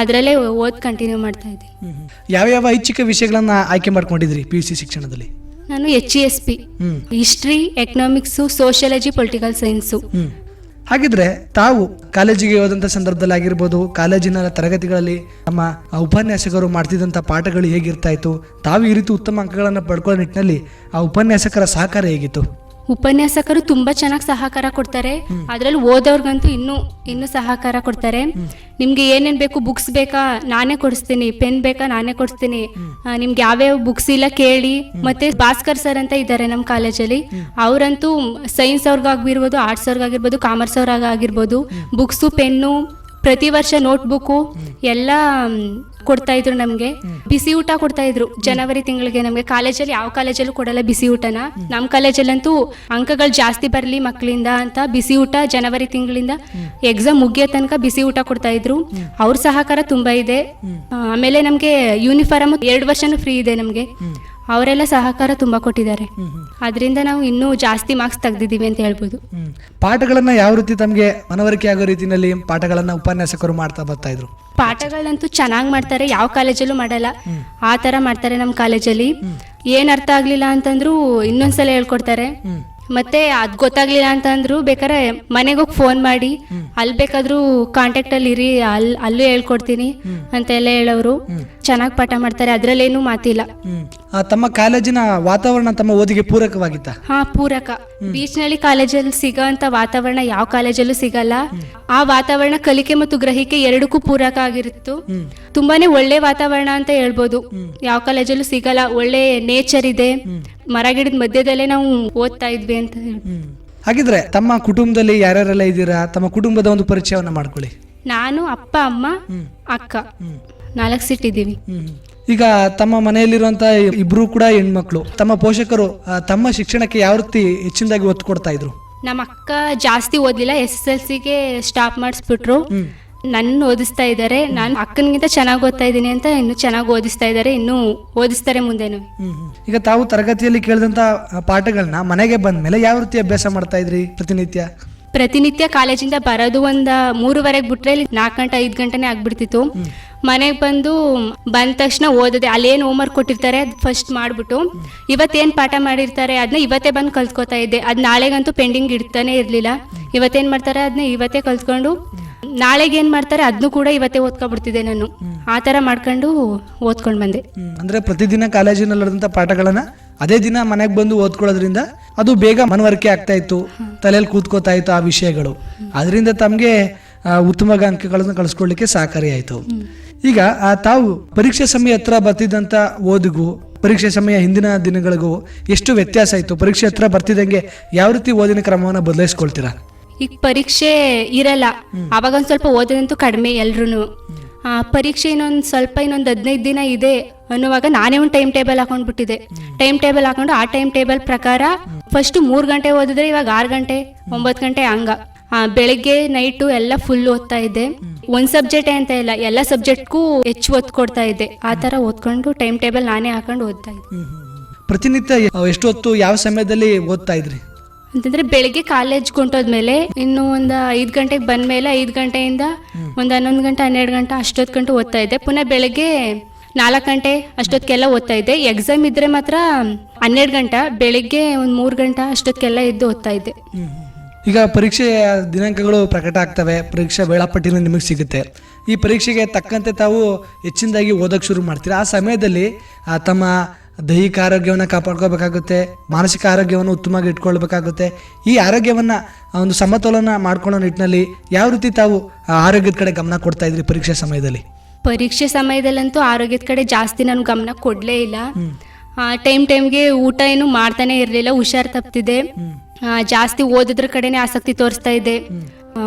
ಅದರಲ್ಲೇ ಓದ್ ಕಂಟಿನ್ಯೂ ಮಾಡ್ತಾ ಇದ್ದೀನಿ ಯಾವ್ಯಾವ ಐಚ್ಛಿಕ ವಿಷಯಗಳನ್ನ ಆಯ್ಕೆ ಮಾಡ್ಕೊಂಡಿದ್ರಿ ಪಿ ಯು ಸಿ ಶಿಕ್ಷಣದಲ್ಲಿ? ನಾನು H E S P history economics sociology political science ಹಾಗಿದ್ರೆ ತಾವು ಕಾಲೇಜಿಗೆ ಹೋದಂಥ ಸಂದರ್ಭದಲ್ಲಿ ಆಗಿರ್ಬೋದು, ಕಾಲೇಜಿನ ತರಗತಿಗಳಲ್ಲಿ ನಮ್ಮ ಉಪನ್ಯಾಸಕರು ಮಾಡ್ತಿದ್ದಂಥ ಪಾಠಗಳು ಹೇಗಿರ್ತಾ ಇತ್ತು, ತಾವು ಈ ರೀತಿ ಉತ್ತಮ ಅಂಕಗಳನ್ನು ಪಡ್ಕೊಳ್ಳೋ ನಿಟ್ಟಿನಲ್ಲಿ ಆ ಉಪನ್ಯಾಸಕರ ಸಹಕಾರ ಹೇಗಿತ್ತು? ಉಪನ್ಯಾಸಕರು ತುಂಬಾ ಚೆನ್ನಾಗಿ ಸಹಕಾರ ಕೊಡ್ತಾರೆ. ಅದ್ರಲ್ಲಿ ಓದೋರ್ಗಂತೂ ಇನ್ನೂ ಇನ್ನೂ ಸಹಕಾರ ಕೊಡ್ತಾರೆ. ನಿಮ್ಗೆ ಏನೇನ್ ಬೇಕು ಬುಕ್ಸ್ ಬೇಕಾ ನಾನೇ ಕೊಡಿಸ್ತೀನಿ ಪೆನ್ ಬೇಕಾ ನಾನೇ ಕೊಡಿಸ್ತೀನಿ. ನಿಮ್ಗೆ ಯಾವ್ಯಾವ ಬುಕ್ಸ್ ಇಲ್ಲ ಕೇಳಿ. ಮತ್ತೆ ಭಾಸ್ಕರ್ ಸರ್ ಅಂತ ಇದ್ದಾರೆ ನಮ್ಮ ಕಾಲೇಜಲ್ಲಿ. ಅವರಂತೂ ಸೈನ್ಸ್ ಅವ್ರಿಗಾಗಿರ್ಬೋದು ಆರ್ಟ್ಸ್ ಅವ್ರಿಗಾಗಿರ್ಬೋದು ಕಾಮರ್ಸ್ ಅವ್ರಿಗಾಗಿರ್ಬೋದು ಬುಕ್ಸು ಪೆನ್ನು ಪ್ರತಿ ವರ್ಷ ನೋಟ್ಬುಕ್ಕು ಎಲ್ಲ ಕೊಡ್ತಾ ಇದ್ರು ನಮಗೆ. ಬಿಸಿ ಊಟ ಕೊಡ್ತಾ ಇದ್ರು. ಜನವರಿ ತಿಂಗಳಿಗೆ ನಮಗೆ ಕಾಲೇಜಲ್ಲಿ ಯಾವ ಕಾಲೇಜಲ್ಲೂ ಕೊಡಲ್ಲ ಬಿಸಿ ಊಟನ. ನಮ್ಮ ಕಾಲೇಜಲ್ಲಂತೂ ಅಂಕಗಳು ಜಾಸ್ತಿ ಬರಲಿ ಮಕ್ಕಳಿಂದ ಅಂತ ಬಿಸಿ ಊಟ ಜನವರಿ ತಿಂಗಳಿಂದ ಎಕ್ಸಾಮ್ ಮುಗಿಯೋ ತನಕ ಬಿಸಿ ಊಟ ಕೊಡ್ತಾ ಇದ್ರು. ಅವ್ರ ಸಹಕಾರ ತುಂಬಾ ಇದೆ. ಆಮೇಲೆ ನಮಗೆ ಯೂನಿಫಾರ್ಮ್ ಎರಡು ವರ್ಷನೂ ಫ್ರೀ ಇದೆ ನಮಗೆ. ಅವರೆಲ್ಲ ಸಹಕಾರ ತುಂಬಾ ಕೊಟ್ಟಿದ್ದಾರೆ. ಅದರಿಂದ ನಾವು ಇನ್ನೂ ಜಾಸ್ತಿ ಮಾರ್ಕ್ಸ್ ತೆಗೆದಿದ್ದೀವಿ ಅಂತ ಹೇಳ್ಬೋದು. ಪಾಠಗಳನ್ನ ಯಾವ ರೀತಿ ತಮಗೆ ಮನವರಿಕೆ ಆಗೋ ರೀತಿಯಲ್ಲಿ ಪಾಠಗಳನ್ನ ಉಪನ್ಯಾಸಕರು ಮಾಡ್ತಾ ಬರ್ತಾ ಇದ್ರು? ಪಾಠಗಳಂತೂ ಚೆನ್ನಾಗಿ ಮಾಡ್ತಾರೆ ಯಾವ ಕಾಲೇಜಲ್ಲೂ ಮಾಡಲ್ಲ. ಆ ತರ ಮಾಡ್ತಾರೆ ನಮ್ಮ ಕಾಲೇಜಲ್ಲಿ. ಏನು ಅರ್ಥ ಆಗಲಿಲ್ಲ ಅಂತಂದ್ರು ಇನ್ನೊಂದ್ಸಲ ಹೇಳ್ಕೊಡ್ತಾರೆ. ಮತ್ತೆ ಅದ್ ಗೊತ್ತಾಗ್ಲಿಲ್ಲ ಅಂತಂದ್ರು ಬೇಕಾದ್ರೆ ಮನೆಗೆ ಹೋಗಿ ಫೋನ್ ಮಾಡಿ. ಅಲ್ಲಿ ಬೇಕಾದ್ರೂ ಕಾಂಟ್ಯಾಕ್ಟ್ ಅಲ್ಲಿ ಇರಿ ಅಲ್ಲಿ ಅಲ್ಲೂ ಹೇಳ್ಕೊಡ್ತೀನಿ ಅಂತ ಎಲ್ಲ ಹೇಳೋರು ಚೆನ್ನಾಗಿ ಪಾಠ ಮಾಡ್ತಾರೆ ಅದ್ರಲ್ಲೇನು ಮಾತಿಲ್ಲ. ಆ, ತಮ್ಮ ಕಾಲೇಜಿನ ವಾತಾವರಣ ತಮ್ಮ ಓದಿಗೆ ಪೂರಕವಾಗಿತ್ತ? ಹಾ ಪೂರಕ. ಬೀಚ್ನಲ್ಲಿ ಕಾಲೇಜಲ್ಲಿ ಸಿಗೋಂತ ವಾತಾವರಣ ಯಾವ ಕಾಲೇಜಲ್ಲೂ ಸಿಗಲ್ಲ. ಆ ವಾತಾವರಣ ಕಲಿಕೆ ಮತ್ತು ಗ್ರಹಿಕೆ ಎರಡಕ್ಕೂ ಪೂರಕ ಆಗಿರುತ್ತು ತುಂಬಾನೇ ಒಳ್ಳೆ ವಾತಾವರಣ ಅಂತ ಹೇಳ್ಬೋದು. ಯಾವ ಕಾಲೇಜಲ್ಲೂ ಸಿಗಲ್ಲ ಒಳ್ಳೆ ನೇಚರ್ ಇದೆ. ಮರ ಗಿಡದ ಮಧ್ಯದಲ್ಲೇ ನಾವು ಓದ್ತಾ ಇದ್ವಿ ಅಂತ ಹೇಳ್ಬೋದು. ಹಾಗಿದ್ರೆ ತಮ್ಮ ಕುಟುಂಬದಲ್ಲಿ ಯಾರ್ಯಾರೆಲ್ಲ ಇದ್ದೀರಾ? ತಮ್ಮ ಕುಟುಂಬದ ಒಂದು ಪರಿಚಯವನ್ನ ಮಾಡ್ಕೊಳ್ಳಿ. ನಾನು ಅಪ್ಪ ಅಮ್ಮ ಅಕ್ಕ. ನಾಲ್ಕು ಸೀಟ್ ಇದ್ದೀವಿ. ಈಗ ತಮ್ಮ ಮನೆಯಲ್ಲಿರುವಂತ ಇಬ್ರು ಕೂಡ ಹೆಣ್ಮಕ್ಳು. ತಮ್ಮ ಪೋಷಕರು ಆ, ತಮ್ಮ ಶಿಕ್ಷಣಕ್ಕೆ ಯಾವ ರೀತಿ ಹೆಚ್ಚಿನದಾಗಿ ಒತ್ತು ಕೊಡ್ತಾ ಇದ್ರು? ನಮ್ಮ ಅಕ್ಕ ಜಾಸ್ತಿ ಓದ್ಲಿಲ್ಲ ಎಸ್ ಎಸ್ ಎಲ್ ಸಿಗೆ ಸ್ಟಾಪ್ ಮಾಡಿಸ್ಬಿಟ್ರು. ನನ್ನ ಓದಿಸ್ತಾ ಇದ್ದಾರೆ ನಾನು ಅಕ್ಕನಿಗಿಂತ ಚೆನ್ನಾಗಿ ಓದ್ತಾ ಇದ್ದೀನಿ ಅಂತ ಇನ್ನು ಚೆನ್ನಾಗಿ ಓದಿಸ್ತಾ ಇದ್ದಾರೆ ಇನ್ನು ಓದಿಸ್ತಾರೆ ಮುಂದೆನು. ಈಗ ತಾವು ತರಗತಿಯಲ್ಲಿ ಕೇಳಿದಂತ ಪಾಠಗಳನ್ನ ಮನೆಗೆ ಬಂದ ಮೇಲೆ ಯಾವ ರೀತಿ ಅಭ್ಯಾಸ ಮಾಡ್ತಾ ಇದ್ರಿ ಪ್ರತಿನಿತ್ಯ? ಪ್ರತಿನಿತ್ಯ ಕಾಲೇಜಿಂದ ಬರೋದು ಒಂದು ಮೂರುವರೆಗೆ ಬಿಟ್ರೆ ಇಲ್ಲಿ ನಾಲ್ಕು ಗಂಟೆ ಐದು ಗಂಟೆನೇ ಆಗ್ಬಿಡ್ತಿತ್ತು. ಮನೆಗೆ ಬಂದು ಬಂದ ತಕ್ಷಣ ಓದದೆ ಅಲ್ಲೇನು ಹೋಮ್ವರ್ಕ್ ಕೊಟ್ಟಿರ್ತಾರೆ ಅದು ಫಸ್ಟ್ ಮಾಡಿಬಿಟ್ಟು. ಇವತ್ತೇನು ಪಾಠ ಮಾಡಿರ್ತಾರೆ ಅದನ್ನ ಇವತ್ತೇ ಬಂದು ಕಲ್ತ್ಕೋತಾ ಇದ್ದೆ. ಅದು ನಾಳೆಗಂತೂ ಪೆಂಡಿಂಗ್ ಇಡ್ತಾನೆ ಇರಲಿಲ್ಲ. ಇವತ್ತೇನು ಮಾಡ್ತಾರೆ ಅದನ್ನ ಇವತ್ತೇ ಕಲ್ತ್ಕೊಂಡು ನಾಳೆಗೆ ಏನ್ ಮಾಡ್ತಾರೆ ಅದನ್ನು ಕೂಡ ಇವತ್ತೇ ಓದ್ಕೊಬಿಡ್ತಿದ್ದೆ ನಾನು. ಆ ತರ ಮಾಡ್ಕೊಂಡು ಓದ್ಕೊಂಡ್ ಬಂದೆ. ಅಂದ್ರೆ ಪ್ರತಿದಿನ ಕಾಲೇಜಿನಲ್ಲಿ ನಡೆದಂತ ಪಾಠಗಳನ್ನ ಅದೇ ದಿನ ಮನೆಗೆ ಬಂದು ಓದ್ಕೊಳ್ಳೋದ್ರಿಂದ ಅದು ಬೇಗ ಮನವರಿಕೆ ಆಗ್ತಾ ಇತ್ತು ತಲೆಯಲ್ಲಿ ಕೂತ್ಕೋತಾ ಇತ್ತು ಆ ವಿಷಯಗಳು. ಅದರಿಂದ ತಮಗೆ ಉತ್ತಮ ಅಂಕಗಳನ್ನು ಕಳಿಸ್ಕೊಳ್ಳಿಕ್ಕೆ ಸಹಕಾರಿಯಾಯಿತು ಈಗ ತಾವು ಪರೀಕ್ಷೆ ಸಮಯ ಹತ್ರ ಬರ್ತಿದ್ದಂಥ ಓದಿಗೂ ಪರೀಕ್ಷೆ ಸಮಯ ಹಿಂದಿನ ದಿನಗಳಿಗೂ ಎಷ್ಟು ವ್ಯತ್ಯಾಸ ಇತ್ತು? ಪರೀಕ್ಷೆ ಹತ್ರ ಬರ್ತಿದ್ದಂಗೆ ಯಾವ ರೀತಿ ಓದಿನ ಕ್ರಮವನ್ನು ಬದಲಾಯಿಸ್ಕೊಳ್ತೀರಾ? ಈಗ ಪರೀಕ್ಷೆ ಇರಲ್ಲ. ಅವಾಗ ಒಂದು ಸ್ವಲ್ಪ ಓದೋದಂತೂ ಕಡಿಮೆ ಎಲ್ರು ಪರೀಕ್ಷೆ ಇನ್ನೊಂದು ಸ್ವಲ್ಪ ಇನ್ನೊಂದು ಹದಿನೈದು ದಿನ ಇದೆ ಅನ್ನುವಾಗ ನಾನೇ ಒಂದು ಟೈಮ್ ಟೇಬಲ್ ಹಾಕೊಂಡ್ಬಿಟ್ಟಿದೆ ಟೈಮ್ ಟೇಬಲ್ ಹಾಕೊಂಡು ಆ ಟೈಮ್ ಟೇಬಲ್ ಪ್ರಕಾರ ಫಸ್ಟ್ ಮೂರು ಗಂಟೆ ಓದಿದ್ರೆ ಇವಾಗ ಆರು ಗಂಟೆ ಒಂಬತ್ತು ಗಂಟೆ ಹಂಗ. ಬೆಳಿಗ್ಗೆ ನೈಟು ಎಲ್ಲ ಫುಲ್ ಓದ್ತಾ ಇದ್ದೆ. ಒಂದು ಸಬ್ಜೆಕ್ಟೇ ಅಂತ ಇಲ್ಲ ಎಲ್ಲ ಸಬ್ಜೆಕ್ಟ್ಗೂ ಹೆಚ್ಚು ಒತ್ತು ಕೊಡ್ತಾ ಇದ್ದೆ. ಆ ಥರ ಓದ್ಕೊಂಡು ಟೈಮ್ ಟೇಬಲ್ ನಾನೇ ಹಾಕೊಂಡು ಓದ್ತಾ ಇದ್ದೆ. ಪ್ರತಿನಿತ್ಯ ಎಷ್ಟು ಹೊತ್ತು ಯಾವ ಸಮಯದಲ್ಲಿ ಓದ್ತಾ ಇದ್ರಿ? ಅಂತಂದ್ರೆ ಬೆಳಿಗ್ಗೆ ಕಾಲೇಜ್ ಹೊಂಟೋದ್ಮೇಲೆ ಇನ್ನು ಒಂದು ಐದು ಗಂಟೆಗೆ ಬಂದ್ಮೇಲೆ ಐದು ಗಂಟೆಯಿಂದ ಒಂದು ಹನ್ನೊಂದು ಗಂಟೆ ಹನ್ನೆರಡು ಗಂಟೆ ಅಷ್ಟೊತ್ತು ಗಂಟೆ ಓದ್ತಾ ಇದ್ದೆ. ಪುನಃ ಬೆಳಗ್ಗೆ ನಾಲ್ಕು ಗಂಟೆ ಅಷ್ಟೊತ್ತಿಗೆಲ್ಲ ಓದ್ತಾ ಇದ್ದೆ. ಎಕ್ಸಾಮ್ ಇದ್ರೆ ಮಾತ್ರ ಹನ್ನೆರಡು ಗಂಟೆ ಬೆಳಿಗ್ಗೆ ಒಂದು ಮೂರು ಗಂಟೆ ಅಷ್ಟೊತ್ತಿಗೆಲ್ಲ ಎದ್ದು ಓದ್ತಾ ಇದ್ದೆ. ಈಗ ಪರೀಕ್ಷೆಯ ದಿನಾಂಕಗಳು ಪ್ರಕಟ ಆಗ್ತವೆ. ಪರೀಕ್ಷಾ ವೇಳಾಪಟ್ಟಿನೂ ನಿಮಗೆ ಸಿಗುತ್ತೆ. ಈ ಪರೀಕ್ಷೆಗೆ ತಕ್ಕಂತೆ ತಾವು ಹೆಚ್ಚಿನದಾಗಿ ಓದೋಕೆ ಶುರು ಮಾಡ್ತೀರಾ? ಆ ಸಮಯದಲ್ಲಿ ಆ, ತಮ್ಮ ದೈಹಿಕ ಆರೋಗ್ಯವನ್ನು ಕಾಪಾಡ್ಕೋಬೇಕಾಗುತ್ತೆ ಮಾನಸಿಕ ಆರೋಗ್ಯವನ್ನು ಉತ್ತಮವಾಗಿ ಇಟ್ಕೊಳ್ಬೇಕಾಗುತ್ತೆ. ಈ ಆರೋಗ್ಯವನ್ನು ಒಂದು ಸಮತೋಲನ ಮಾಡ್ಕೊಳ್ಳೋ ನಿಟ್ಟಿನಲ್ಲಿ ಯಾವ ರೀತಿ ತಾವು ಆರೋಗ್ಯದ ಕಡೆ ಗಮನ ಕೊಡ್ತಾ ಇದ್ರಿ ಪರೀಕ್ಷೆ ಸಮಯದಲ್ಲಿ? ಪರೀಕ್ಷೆ ಸಮಯದಲ್ಲಂತೂ ಆರೋಗ್ಯದ ಕಡೆ ಜಾಸ್ತಿ ನಾನು ಗಮನ ಕೊಡಲೇ ಇಲ್ಲ. ಟೈಮ್ ಟೈಮ್ಗೆ ಊಟ ಏನು ಮಾಡ್ತಾನೆ ಇರಲಿಲ್ಲ ಹುಷಾರ್ ತಪ್ತಿದೆ. ಜಾಸ್ತಿ ಓದಿದ್ರ ಕಡೆನೆ ಆಸಕ್ತಿ ತೋರಿಸ್ತಾ ಇದೆ.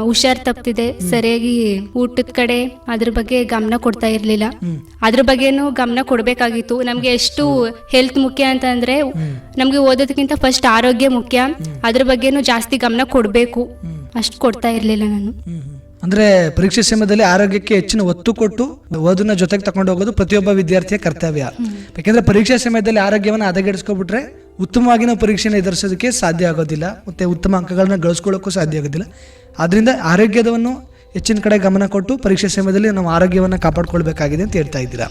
ಹುಷಾರ್ ತಪ್ತಿದೆ ಸರಿಯಾಗಿ ಊಟದ ಕಡೆ ಅದ್ರ ಬಗ್ಗೆ ಗಮನ ಕೊಡ್ತಾ ಇರಲಿಲ್ಲ. ಅದ್ರ ಬಗ್ಗೆನೂ ಗಮನ ಕೊಡಬೇಕಾಗಿತ್ತು. ನಮಗೆ ಎಷ್ಟು ಹೆಲ್ತ್ ಮುಖ್ಯ ಅಂತ ಅಂದ್ರೆ ನಮಗೆ ಓದೋದಕ್ಕಿಂತ ಫಸ್ಟ್ ಆರೋಗ್ಯ ಮುಖ್ಯ. ಅದ್ರ ಬಗ್ಗೆನೂ ಜಾಸ್ತಿ ಗಮನ ಕೊಡಬೇಕು. ಅಷ್ಟು ಕೊಡ್ತಾ ಇರಲಿಲ್ಲ ನಾನು. ಅಂದ್ರೆ ಪರೀಕ್ಷೆ ಸಮಯದಲ್ಲಿ ಆರೋಗ್ಯಕ್ಕೆ ಹೆಚ್ಚಿನ ಒತ್ತು ಕೊಟ್ಟು ಓದನ್ನ ಜೊತೆಗೆ ತಗೊಂಡು ಹೋಗೋದು ಪ್ರತಿಯೊಬ್ಬ ವಿದ್ಯಾರ್ಥಿಯ ಕರ್ತವ್ಯ. ಯಾಕೆಂದ್ರೆ ಪರೀಕ್ಷೆ ಸಮಯದಲ್ಲಿ ಆರೋಗ್ಯವನ್ನು ಹದಗೆಡಿಸ್ಕೊಬಿಟ್ರೆ ಉತ್ತಮವಾಗಿ ನಾವು ಪರೀಕ್ಷೆನ ಎದುರಿಸೋದಕ್ಕೆ ಸಾಧ್ಯ ಆಗೋದಿಲ್ಲ, ಮತ್ತೆ ಉತ್ತಮ ಅಂಕಗಳನ್ನ ಗಳಿಸ್ಕೊಳ್ಳೋಕ್ಕೂ ಸಾಧ್ಯ ಆಗೋದಿಲ್ಲ. ಆದ್ರಿಂದ ಆರೋಗ್ಯದವನ್ನು ಹೆಚ್ಚಿನ ಕಡೆ ಗಮನ ಕೊಟ್ಟು ಪರೀಕ್ಷೆ ಸಮಯದಲ್ಲಿ ನಾವು ಆರೋಗ್ಯವನ್ನು ಕಾಪಾಡ್ಕೊಳ್ಬೇಕಾಗಿದೆ ಅಂತ ಹೇಳ್ತಾ ಇದ್ದೀರಾ.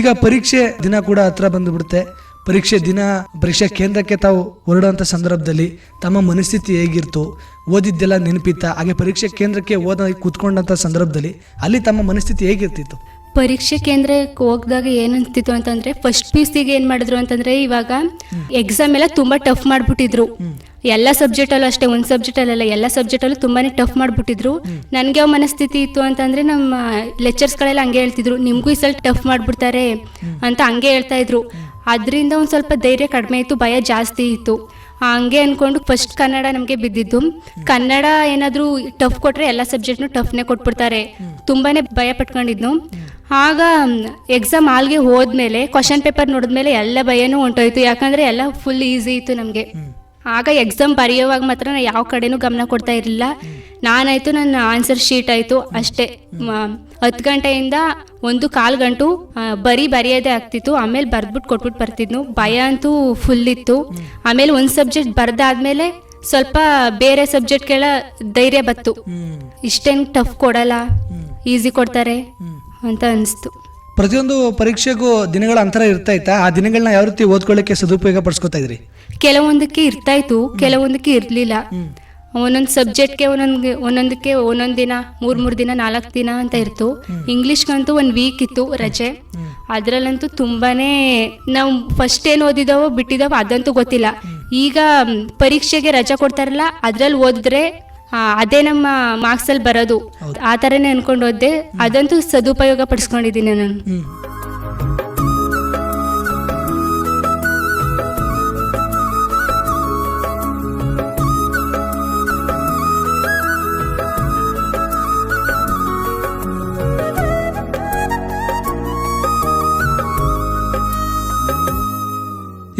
ಈಗ ಪರೀಕ್ಷೆ ದಿನ ಕೂಡ ಹತ್ರ ಬಂದುಬಿಡುತ್ತೆ. ಪರೀಕ್ಷೆ ದಿನ, ಪರೀಕ್ಷಾ ಕೇಂದ್ರಕ್ಕೆ ತಾವು ಹೊರಡುವಂಥ ಸಂದರ್ಭದಲ್ಲಿ ತಮ್ಮ ಮನಸ್ಥಿತಿ ಹೇಗಿರ್ತು, ಓದಿದ್ದೆಲ್ಲ ನೆನಪಿತ್ತ, ಹಾಗೆ ಪರೀಕ್ಷೆ ಕೇಂದ್ರಕ್ಕೆ ಓದ, ಕೂತ್ಕೊಂಡಂಥ ಸಂದರ್ಭದಲ್ಲಿ ಅಲ್ಲಿ ತಮ್ಮ ಮನಸ್ಥಿತಿ ಹೇಗಿರ್ತಿತ್ತು? ಪರೀಕ್ಷೆ ಕೇಂದ್ರಕ್ಕೆ ಹೋಗ್ದಾಗ ಏನಂತಿತ್ತು ಅಂತಂದ್ರೆ ಫಸ್ಟ್ ಪಿ ಸಿಗೆ ಏನು ಮಾಡಿದ್ರು ಅಂತಂದ್ರೆ, ಇವಾಗ ಎಕ್ಸಾಮ್ ಎಲ್ಲ ತುಂಬಾ ಟಫ್ ಮಾಡ್ಬಿಟ್ಟಿದ್ರು. ಎಲ್ಲ ಸಬ್ಜೆಕ್ಟಲ್ಲೂ ಅಷ್ಟೇ, ಒಂದು ಸಬ್ಜೆಕ್ಟಲ್ಲ ಎಲ್ಲ ಸಬ್ಜೆಕ್ಟಲ್ಲೂ ತುಂಬಾನೇ ಟಫ್ ಮಾಡ್ಬಿಟ್ಟಿದ್ರು. ನನಗೆ ಯಾವ ಮನಸ್ಥಿತಿ ಇತ್ತು ಅಂತಂದ್ರೆ, ನಮ್ಮ ಲೆಕ್ಚರ್ಸ್ಗಳೆಲ್ಲ ಹಂಗೆ ಹೇಳ್ತಿದ್ರು, ನಿಮ್ಗೂ ಈ ಸಲ ಟಫ್ ಮಾಡ್ಬಿಡ್ತಾರೆ ಅಂತ ಹಂಗೆ ಹೇಳ್ತಾ ಇದ್ರು. ಅದರಿಂದ ಒಂದು ಸ್ವಲ್ಪ ಧೈರ್ಯ ಕಡಿಮೆ ಇತ್ತು ಭಯ ಜಾಸ್ತಿ ಇತ್ತು. ಹಂಗೆ ಅಂದ್ಕೊಂಡು ಫಸ್ಟ್ ಕನ್ನಡ ನಮಗೆ ಬಿದ್ದಿದ್ದು. ಕನ್ನಡ ಏನಾದರೂ ಟಫ್ ಕೊಟ್ಟರೆ ಎಲ್ಲ ಸಬ್ಜೆಕ್ಟ್ನು ಟಫ್ನೇ ಕೊಟ್ಬಿಡ್ತಾರೆ. ತುಂಬಾ ಭಯ ಪಟ್ಕೊಂಡಿದ್ನು. ಆಗ ಎಕ್ಸಾಮ್ ಆಲ್ಗೆ ಹೋದ್ಮೇಲೆ ಕ್ವಶನ್ ಪೇಪರ್ ನೋಡಿದ್ಮೇಲೆ ಎಲ್ಲ ಭಯನೂ ಹೊಂಟೋಯ್ತು. ಯಾಕಂದರೆ ಎಲ್ಲ ಫುಲ್ ಈಸಿ ಇತ್ತು ನಮಗೆ. ಆಗ ಎಕ್ಸಾಮ್ ಬರೆಯೋವಾಗ ಮಾತ್ರ ನಾನು ಯಾವ ಕಡೆನೂ ಗಮನ ಕೊಡ್ತಾ ಇರಲಿಲ್ಲ. ನಾನಾಯಿತು ನನ್ನ ಆನ್ಸರ್ ಶೀಟ್ ಆಯಿತು. ಅಷ್ಟೇ. ಹತ್ತು ಗಂಟೆಯಿಂದ ಒಂದು ಕಾಲು ಗಂಟು ಬರೀ ಬರೆಯೋದೇ ಆಗ್ತಿತ್ತು. ಆಮೇಲೆ ಬರೆದ್ಬಿಟ್ಟು ಕೊಟ್ಬಿಟ್ಟು ಬರ್ತಿದ್ನು. ಭಯ ಅಂತೂ ಫುಲ್ ಇತ್ತು. ಆಮೇಲೆ ಒಂದು ಸಬ್ಜೆಕ್ಟ್ ಬರೆದಾದ್ಮೇಲೆ ಸ್ವಲ್ಪ ಬೇರೆ ಸಬ್ಜೆಕ್ಟ್ಗೆಲ್ಲ ಧೈರ್ಯ ಬತ್ತು. ಇಷ್ಟೇನು ಟಫ್ ಕೊಡಲ್ಲ. ಈಸಿ ಕೊಡ್ತಾರೆ ಅಂತ ಅನಿಸ್ತು. ಪ್ರತಿಯೊಂದು ಪರೀಕ್ಷೆಗೂ ದಿನಗಳ ಅಂತರ ಇರ್ತಾ ಇತ್ತಾ, ಆ ದಿನಗಳನ್ನ ಯಾವ ರೀತಿ ಓದ್ಕೊಳ್ಳಿಕ್ಕೆ ಸದುಪಯೋಗ ಪಡಿಸ್ಕೊತಾ ಇದ್ರಿ? ಕೆಲವೊಂದಕ್ಕೆ ಇರ್ತಾ ಇತ್ತು ಕೆಲವೊಂದಕ್ಕೆ ಇರಲಿಲ್ಲ. ಒಂದೊಂದು ಸಬ್ಜೆಕ್ಟ್ಗೆ ಒಂದೊಂದು ಒಂದೊಂದಕ್ಕೆ ಒಂದೊಂದು ದಿನ, ಮೂರು ಮೂರು ದಿನ, ನಾಲ್ಕು ದಿನ ಅಂತ ಇತ್ತು ಇಂಗ್ಲೀಷ್ಗಂತೂ ಒಂದು ವೀಕ್ ಇತ್ತು ರಜೆ. ಅದರಲ್ಲಂತೂ ತುಂಬಾನೇ ನಾವು ಫಸ್ಟ್ ಏನು ಓದಿದಾವೋ ಬಿಟ್ಟಿದಾವೋ ಅದಂತೂ ಗೊತ್ತಿಲ್ಲ. ಈಗ, ಪರೀಕ್ಷೆಗೆ ರಜೆ ಕೊಡ್ತಾರಲ್ಲ, ಅದ್ರಲ್ಲಿ ಓದಿದ್ರೆ ಅದೇ ನಮ್ಮ ಮಾರ್ಕ್ಸ್ ಅಲ್ಲಿ ಬರೋದು. ಆ ಥರನೇ ಅನ್ಕೊಂಡು ಓದ್ದೆ ಅದಂತೂ ಸದುಪಯೋಗ ಪಡಿಸ್ಕೊಂಡಿದ್ದೀನಿ ನಾನು.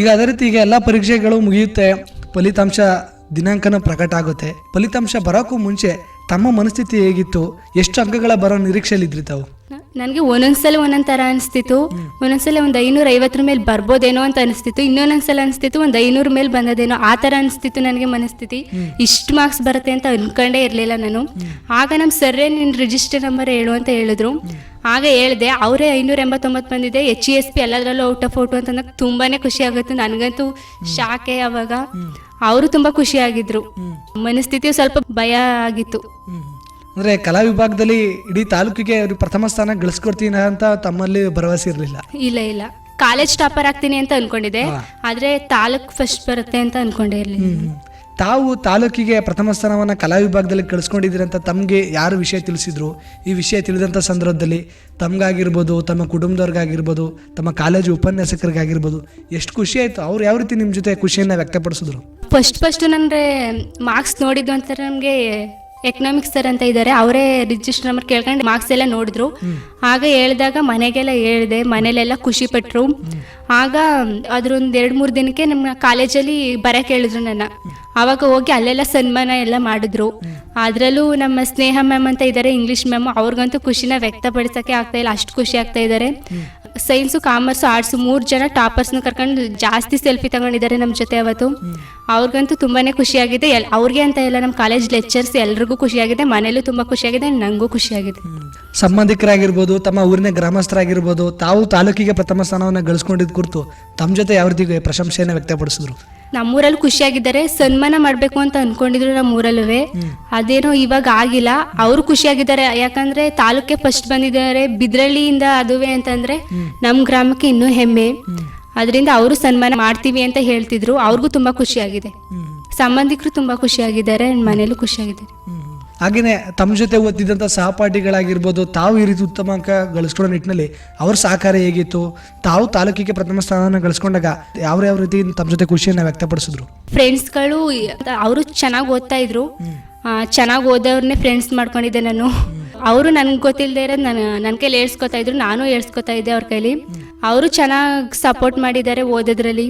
ಈಗ ಅದೇ ರೀತಿ ಈಗ ಎಲ್ಲ ಪರೀಕ್ಷೆಗಳು ಮುಗಿಯುತ್ತೆ. ಫಲಿತಾಂಶ ದಿನಾಂಕನ ಪ್ರಕಟ ಆಗುತ್ತೆ. ಫಲಿತಾಂಶ ಬರೋಕ್ಕೂ ಮುಂಚೆ ತಮ್ಮ ಮನಸ್ಥಿತಿ ಹೇಗಿತ್ತು? ಎಷ್ಟು ಅಂಕಗಳ ಬರೋ ನಿರೀಕ್ಷೆಯಲ್ಲಿದ್ರಿ ತಾವು ನನಗೆ ಒಂದೊಂದ್ಸಲ ಒಂದೊಂದ್ ಥರ ಅನಿಸ್ತಿತ್ತು. ಒಂದೊಂದ್ಸಲ ಒಂದು ಐನೂರ ಐವತ್ತರ ಮೇಲೆ ಬರ್ಬೋದೇನೋ ಅಂತ ಅನಿಸ್ತಿತ್ತು. ಇನ್ನೊಂದೊಂದ್ಸಲ ಅನಿಸ್ತಿತ್ತು ಒಂದು ಐನೂರ ಮೇಲೆ ಬಂದದೇನೋ ಆ ಥರ ಅನಿಸ್ತಿತ್ತು ನನಗೆ ಮನಸ್ಥಿತಿ. ಇಷ್ಟು ಮಾರ್ಕ್ಸ್ ಬರುತ್ತೆ ಅಂತ ಅನ್ಕೊಂಡೇ ಇರಲಿಲ್ಲ ನಾನು. ಆಗ ನಮ್ಮ ಸರ್ರೇ ನಿನ್ನ ರಿಜಿಸ್ಟರ್ ನಂಬರ್ ಹೇಳು ಅಂತ ಹೇಳಿದ್ರು. ಆಗ ಹೇಳಿದೆ ಅವರೇ ಐನೂರ ಎಂಬತ್ತೊಂಬತ್ತು ಬಂದಿದೆ ಎಚ್ ಇ ಎಸ್ ಪಿ ಎಲ್ಲದರಲ್ಲೂ ಔಟ್ ಆಫ್ ಔಟು ಅಂತ ತುಂಬಾ ತುಂಬಾನೇ ಖುಷಿ ಆಗುತ್ತೆ. ನನಗಂತೂ ಶಾಖೆ ಅವಾಗ. ಅವರು ತುಂಬಾ ಖುಷಿಯಾಗಿದ್ರು. ಮನಸ್ಥಿತಿ ಸ್ವಲ್ಪ ಭಯ ಆಗಿತ್ತು. ಅಂದ್ರೆ ಕಲಾ ವಿಭಾಗದಲ್ಲಿ ಇಡೀ ತಾಲೂಕಿಗೆ ಅವ್ರು ಪ್ರಥಮ ಸ್ಥಾನ ಗಳಿಸ್ಕೊಡ್ತೀನಿ ಅಂತ ತಮ್ಮಲ್ಲಿ ಭರವಸೆ ಇರಲಿಲ್ಲ. ಇಲ್ಲ ಇಲ್ಲ. ಕಾಲೇಜ್ ಟಾಪರ್ ಆಗ್ತೀನಿ ಅಂತ ಅನ್ಕೊಂಡಿದ್ದೆ. ಆದ್ರೆ ತಾಲೂಕ್ ಫಸ್ಟ್ ಬರುತ್ತೆ ಅಂತ ಅನ್ಕೊಂಡೇ ಇರ್ಲಿಲ್ಲ. ತಾವು ತಾಲೂಕಿಗೆ ಪ್ರಥಮ ಸ್ಥಾನವನ್ನು ಕಲಾ ವಿಭಾಗದಲ್ಲಿ ಕಳಿಸ್ಕೊಂಡಿದ್ದೀರಂತ ತಮಗೆ ಯಾರು ವಿಷಯ ತಿಳಿಸಿದ್ರು? ಈ ವಿಷಯ ತಿಳಿದಂಥ ಸಂದರ್ಭದಲ್ಲಿ ತಮಗಾಗಿರ್ಬೋದು, ತಮ್ಮ ಕುಟುಂಬದವ್ರಿಗಾಗಿರ್ಬೋದು, ತಮ್ಮ ಕಾಲೇಜು ಉಪನ್ಯಾಸಕರಿಗಾಗಿರ್ಬೋದು, ಎಷ್ಟು ಖುಷಿ ಆಯಿತು? ಅವ್ರು ಯಾವ ರೀತಿ ನಿಮ್ಮ ಜೊತೆ ಖುಷಿಯನ್ನು ವ್ಯಕ್ತಪಡಿಸಿದ್ರು? ಫಸ್ಟ್ ಫಸ್ಟ್ ನನಗೆ ಮಾರ್ಕ್ಸ್ ನೋಡಿದ್ದು ಅಂತ ನಮಗೆ ಎಕನಾಮಿಕ್ಸ್ ಸರ್ ಅಂತ ಇದ್ದಾರೆ. ಅವರೇ ರಿಜಿಸ್ಟರ್ ನಂಬರ್ ಕೇಳ್ಕೊಂಡು ಮಾರ್ಕ್ಸ್ ಎಲ್ಲ ನೋಡಿದ್ರು. ಆಗ ಹೇಳಿದಾಗ ಮನೆಗೆಲ್ಲ ಹೇಳಿದೆ. ಮನೇಲೆಲ್ಲ ಖುಷಿ ಪಟ್ರು. ಆಗ ಅದ್ರೊಂದು ಎರಡು ಮೂರು ದಿನಕ್ಕೆ ನಮ್ಮ ಕಾಲೇಜಲ್ಲಿ ಬರಕ್ಕೆ ಹೇಳಿದ್ರು ನನ್ನ. ಆವಾಗ ಹೋಗಿ ಅಲ್ಲೆಲ್ಲ ಸನ್ಮಾನ ಎಲ್ಲ ಮಾಡಿದ್ರು. ಅದರಲ್ಲೂ ನಮ್ಮ ಸ್ನೇಹ ಮ್ಯಾಮ್ ಅಂತ ಇದ್ದಾರೆ ಇಂಗ್ಲೀಷ್ ಮ್ಯಾಮ್ ಅವ್ರಿಗಂತೂ ಖುಷಿನ ವ್ಯಕ್ತಪಡಿಸೋಕ್ಕೆ ಆಗ್ತಾ ಇಲ್ಲ. ಅಷ್ಟು ಖುಷಿ ಆಗ್ತಾ ಇದ್ದಾರೆ. ಸೈನ್ಸು ಕಾಮರ್ಸು ಆರ್ಟ್ಸ್ ಮೂರು ಜನ ಟಾಪರ್ಸ್ನ ಕರ್ಕೊಂಡು ಜಾಸ್ತಿ ಸೆಲ್ಫಿ ತಗೊಂಡಿದ್ದಾರೆ ನಮ್ಮ ಜೊತೆ ಅವತ್ತು. ಅವ್ರಿಗಂತೂ ತುಂಬಾ ಖುಷಿಯಾಗಿದೆ. ಎಲ್, ಅವ್ರಿಗೆ ಅಂತ ಎಲ್ಲ ನಮ್ಮ ಕಾಲೇಜ್ ಲೆಕ್ಚರ್ಸ್ ಎಲ್ರಿಗೂ ಖುಷಿಯಾಗಿದೆ. ಮನೇಲೂ ತುಂಬ ಖುಷಿಯಾಗಿದೆ ನನಗೂ ಖುಷಿಯಾಗಿದೆ. ಸಂಬಂಧಿಕರಾಗಿರ್ಬೋದು, ತಮ್ಮ ಊರಿನ ಗ್ರಾಮಸ್ಥರಾಗಿರ್ಬೋದು, ತಾವು ತಾಲೂಕಿಗೆ ಪ್ರಥಮ ಸ್ಥಾನವನ್ನು ಗಳಿಸ್ಕೊಂಡಿದ್ದು ಕುರಿತು ತಮ್ಮ ಜೊತೆ ಯಾವ ರೀತಿ ಪ್ರಶಂಸೆಯನ್ನು ವ್ಯಕ್ತಪಡಿಸಿದ್ರು. ನಮ್ಮೂರಲ್ಲಿ ಖುಷಿಯಾಗಿದ್ದಾರೆ. ಸನ್ಮಾನ ಮಾಡಬೇಕು ಅಂತ ಅನ್ಕೊಂಡಿದ್ರು ನಮ್ಮೂರಲ್ಲೂ ಅದೇನೋ ಇವಾಗ ಆಗಿಲ್ಲ. ಅವರು ಖುಷಿಯಾಗಿದ್ದಾರೆ. ಯಾಕಂದ್ರೆ ತಾಲೂಕೆ ಫಸ್ಟ್ ಬಂದಿದ್ದಾರೆ. ಬಿದ್ರಳ್ಳಿಯಿಂದ ಅದುವೆ ಅಂತಂದ್ರೆ ನಮ್ಮ ಗ್ರಾಮಕ್ಕೆ ಇನ್ನೂ ಹೆಮ್ಮೆ. ಅದರಿಂದ ಅವರು ಸನ್ಮಾನ ಮಾಡ್ತೀವಿ ಅಂತ ಹೇಳ್ತಿದ್ರು. ಅವ್ರಿಗೂ ತುಂಬಾ ಖುಷಿಯಾಗಿದೆ. ಸಂಬಂಧಿಕರು ತುಂಬಾ ಖುಷಿಯಾಗಿದ್ದಾರೆ. ಮನೇಲೂ ಖುಷಿಯಾಗಿದ್ದಾರೆ. ಹಾಗೆಯೇ ತಮ್ಮ ಜೊತೆ ಓದ್ತಿದ್ದಂಥ ಸಹಪಾಠಿಗಳಾಗಿರ್ಬೋದು ತಾವು ಈ ರೀತಿ ಉತ್ತಮ ಅಂಕ ಗಳಿಸ್ಕೊಳ್ಳೋ ನಿಟ್ಟಿನಲ್ಲಿ ಅವ್ರ ಸಹಕಾರ ಹೇಗಿತ್ತು ತಾವು ತಾಲೂಕಿಗೆ ಪ್ರಥಮ ಸ್ಥಾನವನ್ನು ಗಳಿಸ್ಕೊಂಡಾಗ ಯಾವ ಯಾವ ರೀತಿ ತಮ್ಮ ಜೊತೆ ಖುಷಿಯನ್ನು ವ್ಯಕ್ತಪಡಿಸಿದ್ರು? ಫ್ರೆಂಡ್ಸ್ಗಳು ಅವರು ಚೆನ್ನಾಗಿ ಓದ್ತಾ ಇದ್ರು. ಚೆನ್ನಾಗಿ ಓದೋರ್ನೇ ಫ್ರೆಂಡ್ಸ್ ಮಾಡ್ಕೊಂಡಿದ್ದೆ ನಾನು. ಅವರು ನನ್ಗೆ ಗೊತ್ತಿಲ್ಲದೆ ಇರೋದು ನನ್ನ ನನ್ನ ಕೈಲಿ ಹೇಳ್ಸ್ಕೊತಾ ಇದ್ರು ನಾನು ಹೇಳ್ಸ್ಕೊತಾ ಇದ್ದೆ ಅವ್ರ ಕೈಲಿ. ಅವರು ಚೆನ್ನಾಗಿ ಸಪೋರ್ಟ್ ಮಾಡಿದ್ದಾರೆ ಓದೋದ್ರಲ್ಲಿ.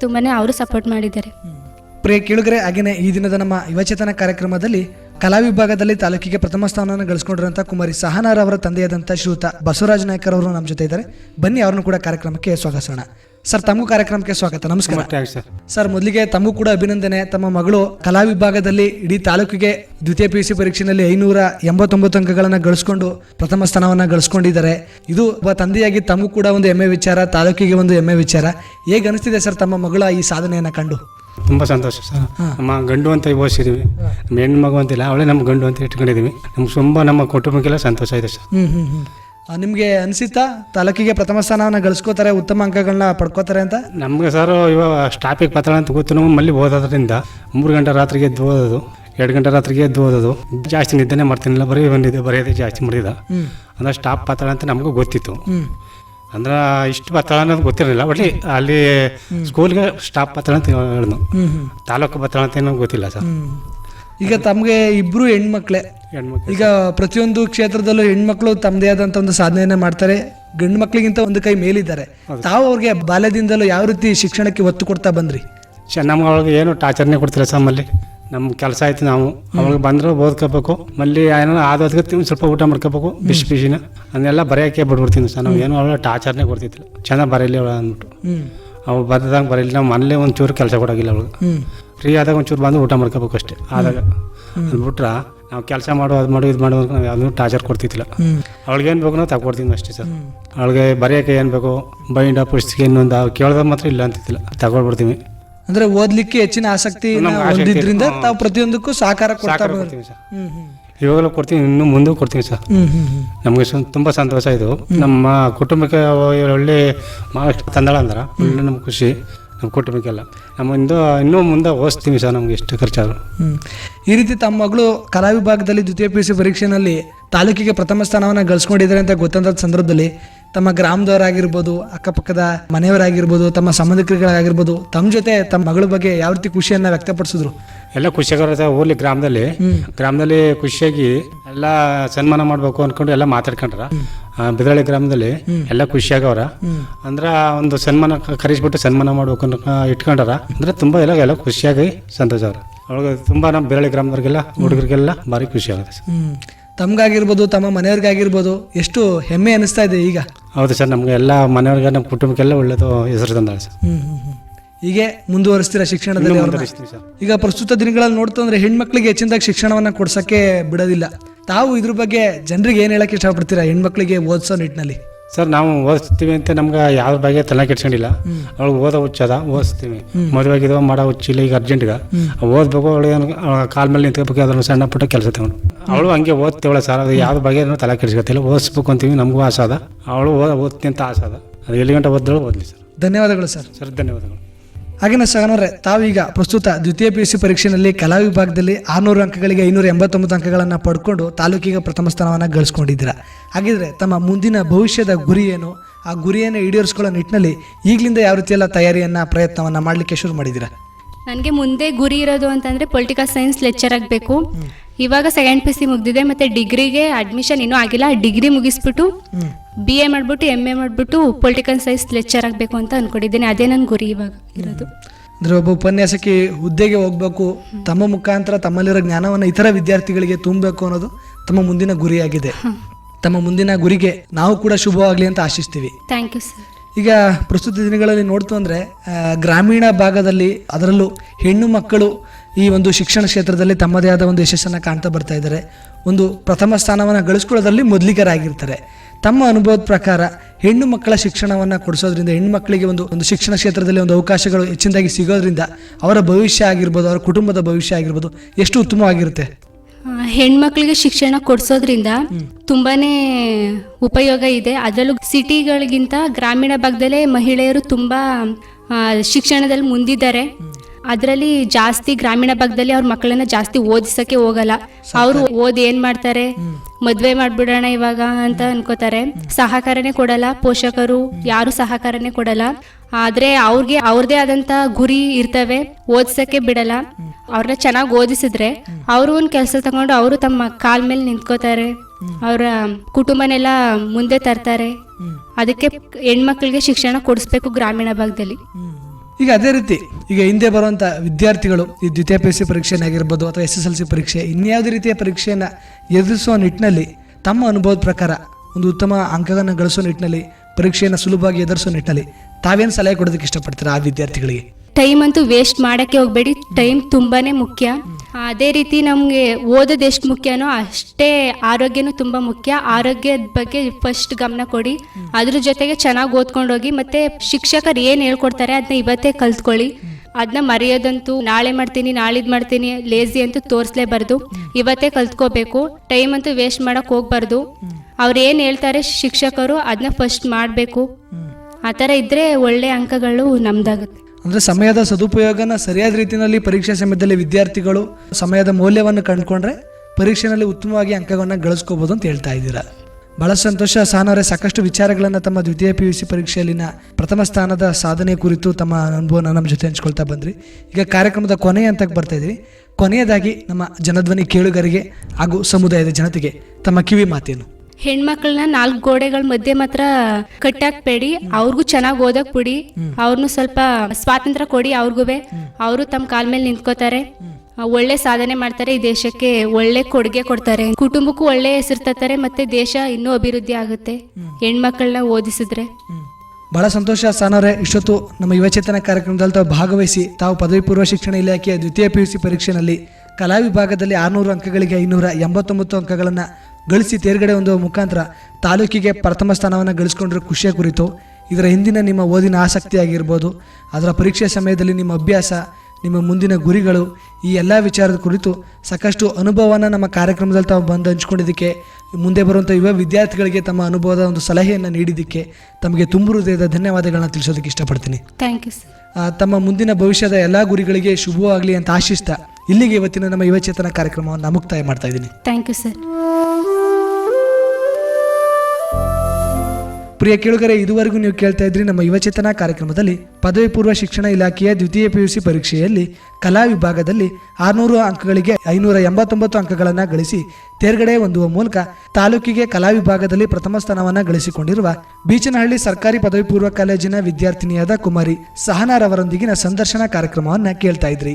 ತುಂಬಾನೇ ಅವರು ಸಪೋರ್ಟ್ ಮಾಡಿದ್ದಾರೆ. ಪ್ರಿಯ ಕೇಳುಗರೆ ಹಾಗೆಯೇ ಈ ದಿನದ ನಮ್ಮ ಯುವಚೇತನ ಕಾರ್ಯಕ್ರಮದಲ್ಲಿ ಕಲಾ ವಿಭಾಗದಲ್ಲಿ ತಾಲೂಕಿಗೆ ಪ್ರಥಮ ಸ್ಥಾನವನ್ನು ಗಳಿಸಿಕೊಂಡಿರುವಂತಹ ಕುಮಾರಿ ಸಹನಾರ ಅವರ ತಂದೆಯಾದಂಥ ಶ್ರೀಯುತ ಬಸವರಾಜ ನಾಯ್ಕರ್ ಅವರು ನಮ್ಮ ಜೊತೆ ಇದ್ದಾರೆ ಬನ್ನಿ ಅವರನ್ನು ಕೂಡ ಕಾರ್ಯಕ್ರಮಕ್ಕೆ ಸ್ವಾಗತಿಸೋಣ ಸರ್ ತಮಗೂ ಕಾರ್ಯಕ್ರಮಕ್ಕೆ ಸ್ವಾಗತ. ನಮಸ್ಕಾರ. ಸರ್. ಸರ್ ಮೊದಲಿಗೆ ತಮಗೂ ಕೂಡ ಅಭಿನಂದನೆ. ತಮ್ಮ ಮಗಳು ಕಲಾ ವಿಭಾಗದಲ್ಲಿ ಇಡೀ ತಾಲೂಕಿಗೆ ದ್ವಿತೀಯ ಪಿ ಯು ಸಿ ಪರೀಕ್ಷೆಯಲ್ಲಿ ಐನೂರ ಎಂಬತ್ತೊಂಬತ್ತು ಅಂಕಗಳನ್ನು ಗಳಿಸ್ಕೊಂಡು ಪ್ರಥಮ ಸ್ಥಾನವನ್ನು ಗಳಿಸ್ಕೊಂಡಿದ್ದಾರೆ. ಇದು ಒಬ್ಬ ತಂದೆಯಾಗಿ ತಮಗೂ ಕೂಡ ಒಂದು ಹೆಮ್ಮೆ ವಿಚಾರ ತಾಲೂಕಿಗೆ ಒಂದು ಹೆಮ್ಮೆ ವಿಚಾರ. ಹೇಗೆ ಅನಿಸ್ತಿದೆ ಸರ್ ತಮ್ಮ ಮಗಳ ಈ ಸಾಧನೆಯನ್ನು ಕಂಡು? ತುಂಬ ಸಂತೋಷ. ಸರ್ ನಮ್ಮ ಗಂಡು ಅಂತ ಓದಿಸಿದ್ದೀವಿ ನಮ್ಮ ಹೆಣ್ಣು ಮಗು ಅಂತಿಲ್ಲ ಅವಳೇ ನಮ್ಮ ಗಂಡು ಅಂತ ಇಟ್ಕೊಂಡಿದ್ದೀವಿ ನಮ್ಗೆ ತುಂಬ ನಮ್ಮ ಕುಟುಂಬಕ್ಕೆಲ್ಲ ಸಂತೋಷ ಇದೆ ಸರ್. ಹ್ಮ್ ಹ್ಮ್ ಹ್ಮ್. ಆ, ನಿಮ್ಗೆ ಅನಿಸುತ್ತಾ? ತಾಲೂಕಿಗೆ ಪ್ರಥಮ ಸ್ಥಾನವನ್ನು ಗಳಿಸ್ಕೋತಾರೆ ಉತ್ತಮ ಅಂಕಗಳನ್ನ ಪಡ್ಕೋತಾರೆ ಅಂತ? ನಮಗೆ ಸರ್ ಇವಾಗ ಸ್ಟಾಪಿಗೆ ಪತ್ರ ಅಂತ ಗೊತ್ತು ನಾವು ಮಲ್ಲಿ ಓದೋದ್ರಿಂದ ಮೂರು ಗಂಟೆ ರಾತ್ರಿಗೆ ಎದ್ದು ಓದೋದು ಎರಡು ಗಂಟೆ ರಾತ್ರಿಗೆ ಎದ್ದು ಓದೋದು. ಜಾಸ್ತಿ ನಿದ್ದೆನೇ ಮಾಡ್ತೀನಿಲ್ಲ ಬರೀ ಬಂದಿದ್ದೆ ಬರೆಯೋದೇ ಜಾಸ್ತಿ ಮಾಡಿದ. ಹ್ಮ್. ಅಂದ್ರೆ ಸ್ಟಾಪ್ ಪತ್ರ ಅಂತ ನಮಗೂ ಗೊತ್ತಿತ್ತು. ಹ್ಮ್. ಅಂದ್ರೆ ಇಷ್ಟು ಪತ್ರ ಅನ್ನೋದು ಗೊತ್ತಿರಲಿಲ್ಲ. ಬಟ್ ಅಲ್ಲಿ ಸ್ಕೂಲ್ಗೆ ಸ್ಟಾಪ್ ಪತ್ರ ಅಂತ ಹೇಳಿದ್ನು ತಾಲೂಕು ಪತ್ರ ಅಂತ ಏನೋ ಗೊತ್ತಿಲ್ಲ ಸರ್. ಈಗ ತಮಗೆ ಇಬ್ರು ಹೆಣ್ಮಕ್ಳೆ. ಹೆಣ್ಮಕ್ಳು ಈಗ ಪ್ರತಿಯೊಂದು ಕ್ಷೇತ್ರದಲ್ಲೂ ಹೆಣ್ಮಕ್ಳು ತಮ್ಮದೇ ಆದಂತ ಒಂದು ಸಾಧನೆಯನ್ನ ಮಾಡ್ತಾರೆ. ಗಂಡು ಮಕ್ಳಿಗಿಂತ ಒಂದು ಕೈ ಮೇಲಿದ್ದಾರೆ. ತಾವು ಅವ್ರಿಗೆ ಬಾಲ್ಯದಿಂದಲೂ ಯಾವ ರೀತಿ ಶಿಕ್ಷಣಕ್ಕೆ ಒತ್ತು ಕೊಡ್ತಾ ಬಂದ್ರಿ? ನಮ್ಗೆ ಅವ್ರಿಗೆ ಏನು ಟಾರ್ಚರ್ನೇ ಕೊಡ್ತಿಲ್ಲ ಸರ್ ನಮ್ಮ ಕೆಲಸ ಆಯ್ತು ನಾವು. ಅವಾಗ ಬಂದ್ರೆ ಓದ್ಕೋಬೇಕು. ಮಲ್ಲಿ ಏನೋ ಆದೋದ್ಗೆ ತಿಂದು ಸ್ವಲ್ಪ ಊಟ ಮಾಡ್ಕೋಬೇಕು. ಬಿಸಿ ಬಿಸಿನ. ಅದನ್ನೆಲ್ಲ ಬರೆಯೋಕೆ ಬಿಡ್ಬಿಡ್ತೀನಿ ಸರ್. ನಾವು ಏನು ಅವಳ ಟಾರ್ಚರ್ನೇ ಕೊಡ್ತಿದ್ದಿಲ್ಲ. ಚೆನ್ನಾಗಿ ಬರೀಲಿ ಅವಳ ಅಂದ್ಬಿಟ್ಟು. ಅವ್ರು ಅವಳು ಬರ್ದಂಗೆ ಬರೀಲಿ. ನಾವು ಮನೇಲೆ ಒಂಚೂರು ಕೆಲಸ ಕೊಡೋಗಿಲ್ಲ ಅವಳಿಗೆ. ಫ್ರೀ ಆದಾಗ ಒಂಚೂರು ಬಂದು ಊಟ ಮಾಡ್ಕೋಬೇಕು ಅಷ್ಟೇ. ಆದಾಗ. ಅಂದ್ಬಿಟ್ರೆ ನಾವು ಕೆಲಸ ಮಾಡು ಅದು ಮಾಡು ಇದು ಮಾಡು ನಾವು ಯಾವುದೂ ಟಾರ್ಚರ್ ಕೊಡ್ತಿದ್ದಿಲ್ಲ. ಅವಳಿಗೆ ಏನು ಬೇಕು ನಾವು ತಗೊಡ್ತೀನಿ ಅಷ್ಟೇ ಸರ್. ಅವಳಿಗೆ ಬರೆಯೋಕೆ ಏನು ಬೇಕು ಬೈಂಡ ಪುಸ್ತಕ ಇನ್ನೊಂದು ಕೇಳ್ದಾಗ ಮಾತ್ರ ಇಲ್ಲ ಅಂತಿದ್ದಿಲ್ಲ. ತಗೊಳ್ಬಿಡ್ತೀವಿ ಅಂದ್ರೆ ಓದ್ಲಿಕ್ಕೆ ಹೆಚ್ಚಿನ ಆಸಕ್ತಿ ನಮ್ಗೆ ಆಸಕ್ತಿ ಹೊಂದಿದ್ರಿಂದ ತಾವು ಪ್ರತಿಯೊಂದಕ್ಕೂ ಸಹಕಾರ ಕೊಡ್ತಾ ಸಾಕಾರ ಬಂದ್ರಿ ಕೊಡ್ತೀವಿ ಸರ್. ಹ್ಮ್ ಹ್ಮ್. ಇವಾಗಲೂ ಕೊಡ್ತೀವಿ ಇನ್ನೂ ಮುಂದೆ ಕೊಡ್ತೀವಿ ಸರ್. ಹ್ಮ್ ಹ್ಮ್ ಹ್ಮ್. ನಮಗೆ ತುಂಬಾ ಸಂತೋಷ ಇದು. ನಮ್ಮ ಕುಟುಂಬಕ್ಕೆ ಒಳ್ಳೆ ಮಾರ್ಕ್ಸ್ ತಂದಾಳ ಅಂದ್ರೆ. ಒಳ್ಳೆ ನಮ್ಗೆ ಖುಷಿ. ನಮ್ಮ ಕುಟುಂಬಕ್ಕೆಲ್ಲ. ನಮ್ಮಿಂದ ಇನ್ನೂ ಮುಂದೆ ಓದಿಸ್ತೀವಿ ಸರ್ ನಮ್ಗೆ ಎಷ್ಟು ಖರ್ಚಾದ್ರು. ಹ್ಮ್. ಈ ರೀತಿ ತಮ್ಮ ಮಗಳು ಕಲಾ ವಿಭಾಗದಲ್ಲಿ ದ್ವಿತೀಯ ಪಿ ಯು ಸಿ ಪರೀಕ್ಷೆಯಲ್ಲಿ ತಾಲೂಕಿಗೆ ಪ್ರಥಮ ಸ್ಥಾನವನ್ನು ಗಳಿಸ್ಕೊಂಡಿದ್ದಾರೆ ಅಂತ ಗೊತ್ತಾದ ಸಂದರ್ಭದಲ್ಲಿ ತಮ್ಮ ಗ್ರಾಮದವರಾಗಿರ್ಬೋದು ಅಕ್ಕಪಕ್ಕದ ಮನೆಯವರಾಗಿರ್ಬೋದು ತಮ್ಮ ಸಂಬಂಧಿಕರುಗಳಾಗಿರ್ಬೋದು ತಮ್ಮ ಜೊತೆ ತಮ್ಮ ಮಗಳ ಬಗ್ಗೆ ಯಾವ ರೀತಿ ಖುಷಿಯನ್ನ ವ್ಯಕ್ತಪಡಿಸಿದ್ರು? ಎಲ್ಲ ಖುಷಿಯಾಗಿರುತ್ತೆ ಊರ್ಲಿ ಗ್ರಾಮದಲ್ಲಿ. ಗ್ರಾಮದಲ್ಲಿ ಖುಷಿಯಾಗಿ ಎಲ್ಲ ಸನ್ಮಾನ ಮಾಡಬೇಕು ಅನ್ಕೊಂಡು ಎಲ್ಲ ಮಾತಾಡ್ಕೊಂಡ್ರ. ಆ, ಬಿದರಳ್ಳಿ ಗ್ರಾಮದಲ್ಲಿ ಎಲ್ಲ ಖುಷಿಯಾಗವ್ರ. ಅಂದ್ರೆ ಒಂದು ಸನ್ಮಾನ ಕರೆಸ್ಬಿಟ್ಟು ಸನ್ಮಾನ ಮಾಡ್ಬೇಕು ಇಟ್ಕೊಂಡಾರ. ಅಂದ್ರೆ ತುಂಬಾ ಎಲ್ಲ ಎಲ್ಲ ಖುಷಿಯಾಗಿ ಸಂತೋಷ ಅವ್ರ. ಅವಳಿಗೆ ತುಂಬ ನಮ್ಮ ಬೆರಳಿ ಗ್ರಾಮದವ್ರಿಗೆಲ್ಲ ಹುಡುಗರಿಗೆಲ್ಲ ಭಾರಿ ಖುಷಿ ಆಗುತ್ತೆ ಸರ್. ಹ್ಮ್. ತಮ್ಗಾಗಿರ್ಬೋದು ತಮ್ಮ ಮನೆಯವ್ರಿಗಾಗಿರ್ಬೋದು ಎಷ್ಟು ಹೆಮ್ಮೆ ಅನಿಸ್ತಾ ಇದೆ ಈಗ? ಹೌದು ಸರ್ ನಮಗೆ ಎಲ್ಲ ಮನೆಯವ್ರಿಗೆ ನಮ್ಮ ಕುಟುಂಬಕ್ಕೆಲ್ಲ ಒಳ್ಳೇದು ಹೆಸರು ತಂದಾಳೆ ಸರ್. ಹ್ಮ್ ಹ್ಮ್ ಹ್ಮ್. ಹೀಗೆ ಮುಂದುವರಿಸ್ತೀರಾ ಶಿಕ್ಷಣದಲ್ಲಿ ಇನ್ನೂ ಅವ್ರನ್ನ? ಮುಂದುವರಿಸ್ತೀವಿ ಸರ್. ಈಗ ಪ್ರಸ್ತುತ ದಿನಗಳಲ್ಲಿ ನೋಡ್ತು ಅಂದ್ರೆ ಹೆಣ್ಮಕ್ಳಿಗೆ ಹೆಚ್ಚಿನದಾಗಿ ಶಿಕ್ಷಣವನ್ನ ಕೊಡ್ಸಕ್ಕೆ ಬಿಡೋದಿಲ್ಲ. ತಾವು ಇದ್ರ ಬಗ್ಗೆ ಜನರಿಗೆ ಏನ್ ಹೇಳಕ್ ಇಷ್ಟಪಡ್ತೀರಾ ಹೆಣ್ಮಕ್ಳಿಗೆ ಓದಿಸೋ ನಿಟ್ಟಿನಲ್ಲಿ? ಸರ್ ನಾವು ಓದಿಸ್ತೀವಿ ಅಂತ ನಮ್ಗೆ ಯಾವ ಬಗ್ಗೆ ತಲೆ ಕೆಡ್ಸ್ಕೊಂಡಿಲ್ಲ. ಅವಳು ಓದೋ ಹುಚ್ಚದ ಓದಿಸ್ತೀವಿ. ಮದುವೆ ಆಗಿದವ ಮಾಡೋ ಹುಚ್ಚಿಲ್ಲ ಈಗ ಅರ್ಜೆಂಟ್ಗೆ. ಓದ್ಬೇಕು ಅವಳಿಗೆ ಕಾಲ ಮೇಲೆ ನಿಂತ್ಕೋಬೇಕು ಅದನ್ನು ಸಣ್ಣ ಪುಟ್ಟ ಕೆಲಸ ತಗೊಂಡು ಅವಳು. ಹಂಗೆ ಓದ್ತೇವಳ ಸರ್ ಅದು ಯಾವ ಬಗ್ಗೆ ತಲೆ ಕೆಡ್ಸ್ಕೊತಿಲ್ಲ ಓದಿಸ್ಬೇಕು ಅಂತೀವಿ ನಮಗೂ ಆಸೆ ಅದ. ಅವಳು ಓದ ಓದ್ತೀನಿ ಅಂತ ಆಸೆ ಅದ. ಅದು ಎಲ್ಲಿ ಗಂಟೆ ಓದ್ದಳು ಓದಲಿ ಸರ್. ಧನ್ಯವಾದಗಳು ಸರ್. ಸರ್ ಧನ್ಯವಾದಗಳು. ಹಾಗೇನ ಸಹನವ್ರೆ ತಾವೀಗ ಪ್ರಸ್ತುತ ದ್ವಿತೀಯ ಪಿ ಯು ಸಿ ಪರೀಕ್ಷೆಯಲ್ಲಿ ಕಲಾ ವಿಭಾಗದಲ್ಲಿ ಆರುನೂರು ಅಂಕಗಳಿಗೆ ಐನೂರ ಎಂಬತ್ತೊಂಬತ್ತು ಅಂಕಗಳನ್ನು ಪಡ್ಕೊಂಡು ತಾಲೂಕಿಗೆ ಪ್ರಥಮ ಸ್ಥಾನವನ್ನು ಗಳಿಸ್ಕೊಂಡಿದ್ದೀರಾ. ಹಾಗಿದ್ರೆ ತಮ್ಮ ಮುಂದಿನ ಭವಿಷ್ಯದ ಗುರಿ ಏನು? ಆ ಗುರಿಯನ್ನು ಈಡೇರಿಸ್ಕೊಳ್ಳೋ ನಿಟ್ಟಿನಲ್ಲಿ ಈಗಲಿಂದ ಯಾವ ರೀತಿಯೆಲ್ಲ ತಯಾರಿಯನ್ನು ಪ್ರಯತ್ನವನ್ನು ಮಾಡಲಿಕ್ಕೆ ಶುರು ಮಾಡಿದ್ದೀರಾ? ನನಗೆ ಮುಂದೆ ಗುರಿ ಇರೋದು ಅಂತಂದರೆ ಪೊಲಿಟಿಕಲ್ ಸೈನ್ಸ್ ಲೆಕ್ಚರ್ ಆಗಬೇಕು. ಇವಾಗ ಸೆಕೆಂಡ್ ಪಿ ಸಿ ಮುಗ್ದಿದೆ ಮತ್ತೆ ಡಿಗ್ರಿಗೆ ಅಡ್ಮಿಷನ್ ಇನ್ನೂ ಆಗಿಲ್ಲ. ಡಿಗ್ರಿ ಮುಗಿಸ್ಬಿಟ್ಟು ಬಿ ಎ ಮಾಡ್ಬಿಟ್ಟು ಎಂ ಎ ಮಾಡ್ಬಿಟ್ಟು ಪೊಲಿಟಿಕಲ್ ಸೈನ್ಸ್ ಲೆಕ್ಚರ್ ಆಗಬೇಕು ಅಂತ ಅಂದ್ಕೊಂಡಿದ್ದೀನಿ ಅದೇ ನನ್ನ ಗುರಿ ಇವಾಗ ಇರೋದು. ಅಂದರೆ ಒಬ್ಬ ಉಪನ್ಯಾಸಕಿ ಹುದ್ದೆಗೆ ಹೋಗಬೇಕು ತಮ್ಮ ಮುಖಾಂತರ ತಮ್ಮಲ್ಲಿರೋ ಜ್ಞಾನವನ್ನು ಇತರ ವಿದ್ಯಾರ್ಥಿಗಳಿಗೆ ತುಂಬಬೇಕು ಅನ್ನೋದು ತಮ್ಮ ಮುಂದಿನ ಗುರಿಯಾಗಿದೆ. ತಮ್ಮ ಮುಂದಿನ ಗುರಿಗೆ ನಾವು ಕೂಡ ಶುಭವಾಗಲಿ ಅಂತ ಆಶಿಸ್ತೀವಿ. ಥ್ಯಾಂಕ್ ಯು ಸರ್ ಈಗ ಪ್ರಸ್ತುತ ದಿನಗಳಲ್ಲಿ ನೋಡ್ತು ಅಂದರೆ ಗ್ರಾಮೀಣ ಭಾಗದಲ್ಲಿ ಅದರಲ್ಲೂ ಹೆಣ್ಣು ಮಕ್ಕಳು ಈ ಒಂದು ಶಿಕ್ಷಣ ಕ್ಷೇತ್ರದಲ್ಲಿ ತಮ್ಮದೇ ಆದ ಒಂದು ಯಶಸ್ಸನ್ನು ಕಾಣ್ತಾ ಬರ್ತಾ ಇದ್ದಾರೆ. ಒಂದು ಪ್ರಥಮ ಸ್ಥಾನವನ್ನು ಗಳಿಸ್ಕೊಳ್ಳೋದ್ರಲ್ಲಿ ಮೊದಲಿಗರಾಗಿರ್ತಾರೆ. ತಮ್ಮ ಅನುಭವದ ಪ್ರಕಾರ ಹೆಣ್ಣು ಮಕ್ಕಳ ಶಿಕ್ಷಣವನ್ನು ಕೊಡಿಸೋದ್ರಿಂದ ಹೆಣ್ಣು ಮಕ್ಕಳಿಗೆ ಒಂದು ಒಂದು ಶಿಕ್ಷಣ ಕ್ಷೇತ್ರದಲ್ಲಿ ಒಂದು ಅವಕಾಶಗಳು ಹೆಚ್ಚಿನದಾಗಿ ಸಿಗೋದ್ರಿಂದ ಅವರ ಭವಿಷ್ಯ ಆಗಿರ್ಬೋದು ಅವರ ಕುಟುಂಬದ ಭವಿಷ್ಯ ಆಗಿರ್ಬೋದು ಎಷ್ಟು ಉತ್ತಮವಾಗಿರುತ್ತೆ? ಹೆಣ್ಮಕ್ಳಿಗೆ ಶಿಕ್ಷಣ ಕೊಡಿಸೋದ್ರಿಂದ ತುಂಬಾನೇ ಉಪಯೋಗ ಇದೆ. ಅದರಲ್ಲೂ ಸಿಟಿಗಳಿಗಿಂತ ಗ್ರಾಮೀಣ ಭಾಗದಲ್ಲೇ ಮಹಿಳೆಯರು ತುಂಬಾ ಶಿಕ್ಷಣದಲ್ಲಿ ಮುಂದಿದ್ದಾರೆ. ಅದರಲ್ಲಿ ಜಾಸ್ತಿ ಗ್ರಾಮೀಣ ಭಾಗದಲ್ಲಿ ಅವ್ರ ಮಕ್ಕಳನ್ನ ಜಾಸ್ತಿ ಓದಿಸಕ್ಕೆ ಹೋಗಲ್ಲ. ಅವರು ಓದಿ ಏನ್ ಮಾಡ್ತಾರೆ? ಮದ್ವೆ ಮಾಡ್ಬಿಡೋಣ ಇವಾಗ ಅಂತ ಅನ್ಕೋತಾರೆ. ಸಹಕಾರನೇ ಕೊಡಲ್ಲ ಪೋಷಕರು ಯಾರು ಸಹಕಾರನೇ ಕೊಡಲ್ಲ. ಆದ್ರೆ ಅವ್ರಿಗೆ ಅವ್ರದೇ ಆದಂತ ಗುರಿ ಇರ್ತವೆ ಓದಿಸಕ್ಕೆ ಬಿಡಲ್ಲ. ಅವ್ರನ್ನ ಚೆನ್ನಾಗಿ ಓದಿಸಿದ್ರೆ ಅವರು ಒಂದು ಕೆಲಸ ತಗೊಂಡು ಅವರು ತಮ್ಮ ಕಾಲ್ ಮೇಲೆ ನಿಂತ್ಕೋತಾರೆ. ಅವರ ಕುಟುಂಬನೆಲ್ಲ ಮುಂದೆ ತರ್ತಾರೆ. ಅದಕ್ಕೆ ಹೆಣ್ಮಕ್ಳಿಗೆ ಶಿಕ್ಷಣ ಕೊಡಿಸ್ಬೇಕು ಗ್ರಾಮೀಣ ಭಾಗದಲ್ಲಿ. ಈಗ ಅದೇ ರೀತಿ ಈಗ ಹಿಂದೆ ಬರುವಂಥ ವಿದ್ಯಾರ್ಥಿಗಳು ಈ ದ್ವಿತೀಯ ಪಿ ಯು ಸಿ ಪರೀಕ್ಷೆನೇ ಆಗಿರ್ಬೋದು ಅಥವಾ ಎಸ್ ಎಸ್ ಎಲ್ ಸಿ ಪರೀಕ್ಷೆ, ಇನ್ಯಾವುದೇ ರೀತಿಯ ಪರೀಕ್ಷೆಯನ್ನು ಎದುರಿಸುವ ನಿಟ್ಟಿನಲ್ಲಿ ತಮ್ಮ ಅನುಭವದ ಪ್ರಕಾರ ಒಂದು ಉತ್ತಮ ಅಂಕಗಳನ್ನು ಗಳಿಸೋ ನಿಟ್ಟಿನಲ್ಲಿ, ಪರೀಕ್ಷೆಯನ್ನು ಸುಲಭವಾಗಿ ಎದುರಿಸೋ ನಿಟ್ಟಿನಲ್ಲಿ ತಾವೇನು ಸಲಹೆ ಕೊಡೋದಕ್ಕೆ ಇಷ್ಟಪಡ್ತೀರಾ ಆ ವಿದ್ಯಾರ್ಥಿಗಳಿಗೆ? ಟೈಮ್ ಅಂತೂ ವೇಸ್ಟ್ ಮಾಡೋಕ್ಕೆ ಹೋಗಬೇಡಿ. ಟೈಮ್ ತುಂಬಾನೇ ಮುಖ್ಯ. ಅದೇ ರೀತಿ ನಮಗೆ ಓದೋದು ಎಷ್ಟು ಮುಖ್ಯನೋ ಅಷ್ಟೇ ಆರೋಗ್ಯನೂ ತುಂಬ ಮುಖ್ಯ. ಆರೋಗ್ಯದ ಬಗ್ಗೆ ಫಸ್ಟ್ ಗಮನ ಕೊಡಿ. ಅದ್ರ ಜೊತೆಗೆ ಚೆನ್ನಾಗಿ ಓದ್ಕೊಂಡೋಗಿ ಮತ್ತೆ ಶಿಕ್ಷಕರು ಏನು ಹೇಳ್ಕೊಡ್ತಾರೆ ಅದನ್ನ ಇವತ್ತೇ ಕಲ್ತ್ಕೊಳ್ಳಿ. ಅದನ್ನ ಮರೆಯೋದಂತೂ ನಾಳೆ ಮಾಡ್ತೀನಿ, ನಾಳಿದ್ ಮಾಡ್ತೀನಿ ಲೇಜಿ ಅಂತೂ ತೋರಿಸ್ಲೇಬಾರ್ದು. ಇವತ್ತೇ ಕಲ್ತ್ಕೋಬೇಕು. ಟೈಮ್ ಅಂತೂ ವೇಸ್ಟ್ ಮಾಡೋಕೆ ಹೋಗ್ಬಾರ್ದು. ಅವ್ರು ಏನು ಹೇಳ್ತಾರೆ ಶಿಕ್ಷಕರು ಅದನ್ನ ಫಸ್ಟ್ ಮಾಡಬೇಕು. ಆ ಥರ ಇದ್ದರೆ ಒಳ್ಳೆ ಅಂಕಗಳು ನಮ್ದಾಗುತ್ತೆ. ಅಂದರೆ ಸಮಯದ ಸದುಪಯೋಗನ ಸರಿಯಾದ ರೀತಿಯಲ್ಲಿ ಪರೀಕ್ಷೆ ಸಮಯದಲ್ಲಿ ವಿದ್ಯಾರ್ಥಿಗಳು ಸಮಯದ ಮೌಲ್ಯವನ್ನು ಕಂಡುಕೊಂಡ್ರೆ ಪರೀಕ್ಷೆಯಲ್ಲಿ ಉತ್ತಮವಾಗಿ ಅಂಕಗಳನ್ನು ಗಳಿಸ್ಕೋಬೋದು ಅಂತ ಹೇಳ್ತಾ ಇದ್ದೀರಾ. ಬಹಳ ಸಂತೋಷ. ಸಾನವರೇ, ಸಾಕಷ್ಟು ವಿಚಾರಗಳನ್ನು ತಮ್ಮ ದ್ವಿತೀಯ ಪಿ ಯು ಸಿ ಪರೀಕ್ಷೆಯಲ್ಲಿನ ಪ್ರಥಮ ಸ್ಥಾನದ ಸಾಧನೆ ಕುರಿತು ತಮ್ಮ ಅನುಭವನ ನಮ್ಮ ಜೊತೆ ಹಂಚ್ಕೊಳ್ತಾ ಬಂದ್ರಿ. ಈಗ ಕಾರ್ಯಕ್ರಮದ ಕೊನೆಯ ಹಂತಕ್ಕೆ ಬರ್ತಾ ಇದ್ದೀವಿ. ಕೊನೆಯದಾಗಿ ನಮ್ಮ ಜನಧ್ವನಿ ಕೇಳುಗರಿಗೆ ಹಾಗೂ ಸಮುದಾಯದ ಜನತೆಗೆ ತಮ್ಮ ಕಿವಿ ಮಾತೇನು. ಹೆಣ್ಮಕ್ಳನ್ನ ನಾಲ್ಕು ಗೋಡೆಗಳ ಮಧ್ಯೆ ಮಾತ್ರ ಕಟ್ಟಾಕ್ಬೇಡಿ. ಅವ್ರಿಗೂ ಚೆನ್ನಾಗಿ ಓದಕ್ ಬಿಡಿ. ಅವ್ರನ್ನು ಸ್ವಲ್ಪ ಸ್ವಾತಂತ್ರ್ಯ ಕೊಡಿ ಅವ್ರಿಗೂ ಅವರು ತಮ್ಮ ಕಾಲ ಮೇಲೆ ನಿಂತ್ಕೋತಾರೆ. ಒಳ್ಳೆ ಸಾಧನೆ ಮಾಡ್ತಾರೆ. ಈ ದೇಶಕ್ಕೆ ಒಳ್ಳೆ ಕೊಡುಗೆ ಕೊಡ್ತಾರೆ. ಕುಟುಂಬಕ್ಕೂ ಒಳ್ಳೆ ಹೆಸರು ತರ್ತಾರೆ ಮತ್ತೆ ದೇಶ ಇನ್ನೂ ಅಭಿವೃದ್ಧಿ ಆಗುತ್ತೆ. ಹೆಣ್ಮಕ್ಳನ್ನ ಓದಿಸಿದ್ರೆ. ಬಹಳ ಸಂತೋಷ ಸಾನವರೇ ಇಷ್ಟೊತ್ತು ನಮ್ಮ ಯುವಚೇತನ ಕಾರ್ಯಕ್ರಮದಲ್ಲಿ ತಾವು ಭಾಗವಹಿಸಿ ತಾವು ಪದವಿ ಪೂರ್ವ ಶಿಕ್ಷಣ ಇಲಾಖೆಯ ದ್ವಿತೀಯ ಪಿ ಯು ಸಿ ಪರೀಕ್ಷೆಯಲ್ಲಿ ಕಲಾ ವಿಭಾಗದಲ್ಲಿ ಆರುನೂರು ಅಂಕಗಳಿಗೆ ಐನೂರ ಎಂಬತ್ತೊಂಬತ್ತು ಅಂಕಗಳನ್ನು ಗಳಿಸಿ ತೇರ್ಗಡೆ ಒಂದು ಮುಖಾಂತರ ತಾಲೂಕಿಗೆ ಪ್ರಥಮ ಸ್ಥಾನವನ್ನು ಗಳಿಸ್ಕೊಂಡಿರೋ ಖುಷಿಯ ಕುರಿತು. ಇದರ ಹಿಂದಿನ ನಿಮ್ಮ ಓದಿನ ಆಸಕ್ತಿ ಆಗಿರ್ಬೋದು ಅದರ ಪರೀಕ್ಷೆ ಸಮಯದಲ್ಲಿ ನಿಮ್ಮ ಅಭ್ಯಾಸ ನಿಮ್ಮ ಮುಂದಿನ ಗುರಿಗಳು ಈ ಎಲ್ಲ ವಿಚಾರದ ಕುರಿತು ಸಾಕಷ್ಟು ಅನುಭವವನ್ನು ನಮ್ಮ ಕಾರ್ಯಕ್ರಮದಲ್ಲಿ ತಾವು ಬಂದು ಹಂಚ್ಕೊಂಡಿದ್ದಕ್ಕೆ ಮುಂದೆ ಬರುವಂಥ ಯುವ ವಿದ್ಯಾರ್ಥಿಗಳಿಗೆ ತಮ್ಮ ಅನುಭವದ ಒಂದು ಸಲಹೆಯನ್ನು ನೀಡಿದ್ದಕ್ಕೆ ತಮಗೆ ತುಂಬು ಹೃದಯದ ಧನ್ಯವಾದಗಳನ್ನು ತಿಳಿಸೋದಕ್ಕೆ ಇಷ್ಟಪಡ್ತೀನಿ. ಥ್ಯಾಂಕ್ ಯು ಸರ್ ತಮ್ಮ ಮುಂದಿನ ಭವಿಷ್ಯದ ಎಲ್ಲ ಗುರಿಗಳಿಗೆ ಶುಭವಾಗಲಿ ಅಂತ ಆಶಿಸ್ತಾ ಇಲ್ಲಿಗೆ ಇವತ್ತಿನ ನಮ್ಮ ಯುವಚೇತನ ಕಾರ್ಯಕ್ರಮವನ್ನು ಮುಕ್ತಾಯ ಮಾಡ್ತಾ ಇದ್ದೀನಿ. ಥ್ಯಾಂಕ್ ಯು ಸರ್ ಪ್ರಿಯ ಕೇಳುಗರೆ, ಇದುವರೆಗೂ ನೀವು ಕೇಳ್ತಾ ಇದ್ರಿ ನಮ್ಮ ಯುವಚೇತನ ಕಾರ್ಯಕ್ರಮದಲ್ಲಿ ಪದವಿ ಪೂರ್ವ ಶಿಕ್ಷಣ ಇಲಾಖೆಯ ದ್ವಿತೀಯ ಪಿಯುಸಿ ಪರೀಕ್ಷೆಯಲ್ಲಿ ಕಲಾ ವಿಭಾಗದಲ್ಲಿ ಆರುನೂರು ಅಂಕಗಳಿಗೆ ಐನೂರ ಎಂಬತ್ತೊಂಬತ್ತು ಅಂಕಗಳನ್ನು ಗಳಿಸಿ ತೇರ್ಗಡೆ ಹೊಂದುವ ಮೂಲಕ ತಾಲೂಕಿಗೆ ಕಲಾ ವಿಭಾಗದಲ್ಲಿ ಪ್ರಥಮ ಸ್ಥಾನವನ್ನು ಗಳಿಸಿಕೊಂಡಿರುವ ಬೀಚನಹಳ್ಳಿ ಸರ್ಕಾರಿ ಪದವಿ ಪೂರ್ವ ಕಾಲೇಜಿನ ವಿದ್ಯಾರ್ಥಿನಿಯಾದ ಕುಮಾರಿ ಸಹನಾರವರೊಂದಿಗಿನ ಸಂದರ್ಶನ ಕಾರ್ಯಕ್ರಮವನ್ನು ಕೇಳ್ತಾ ಇದ್ರಿ.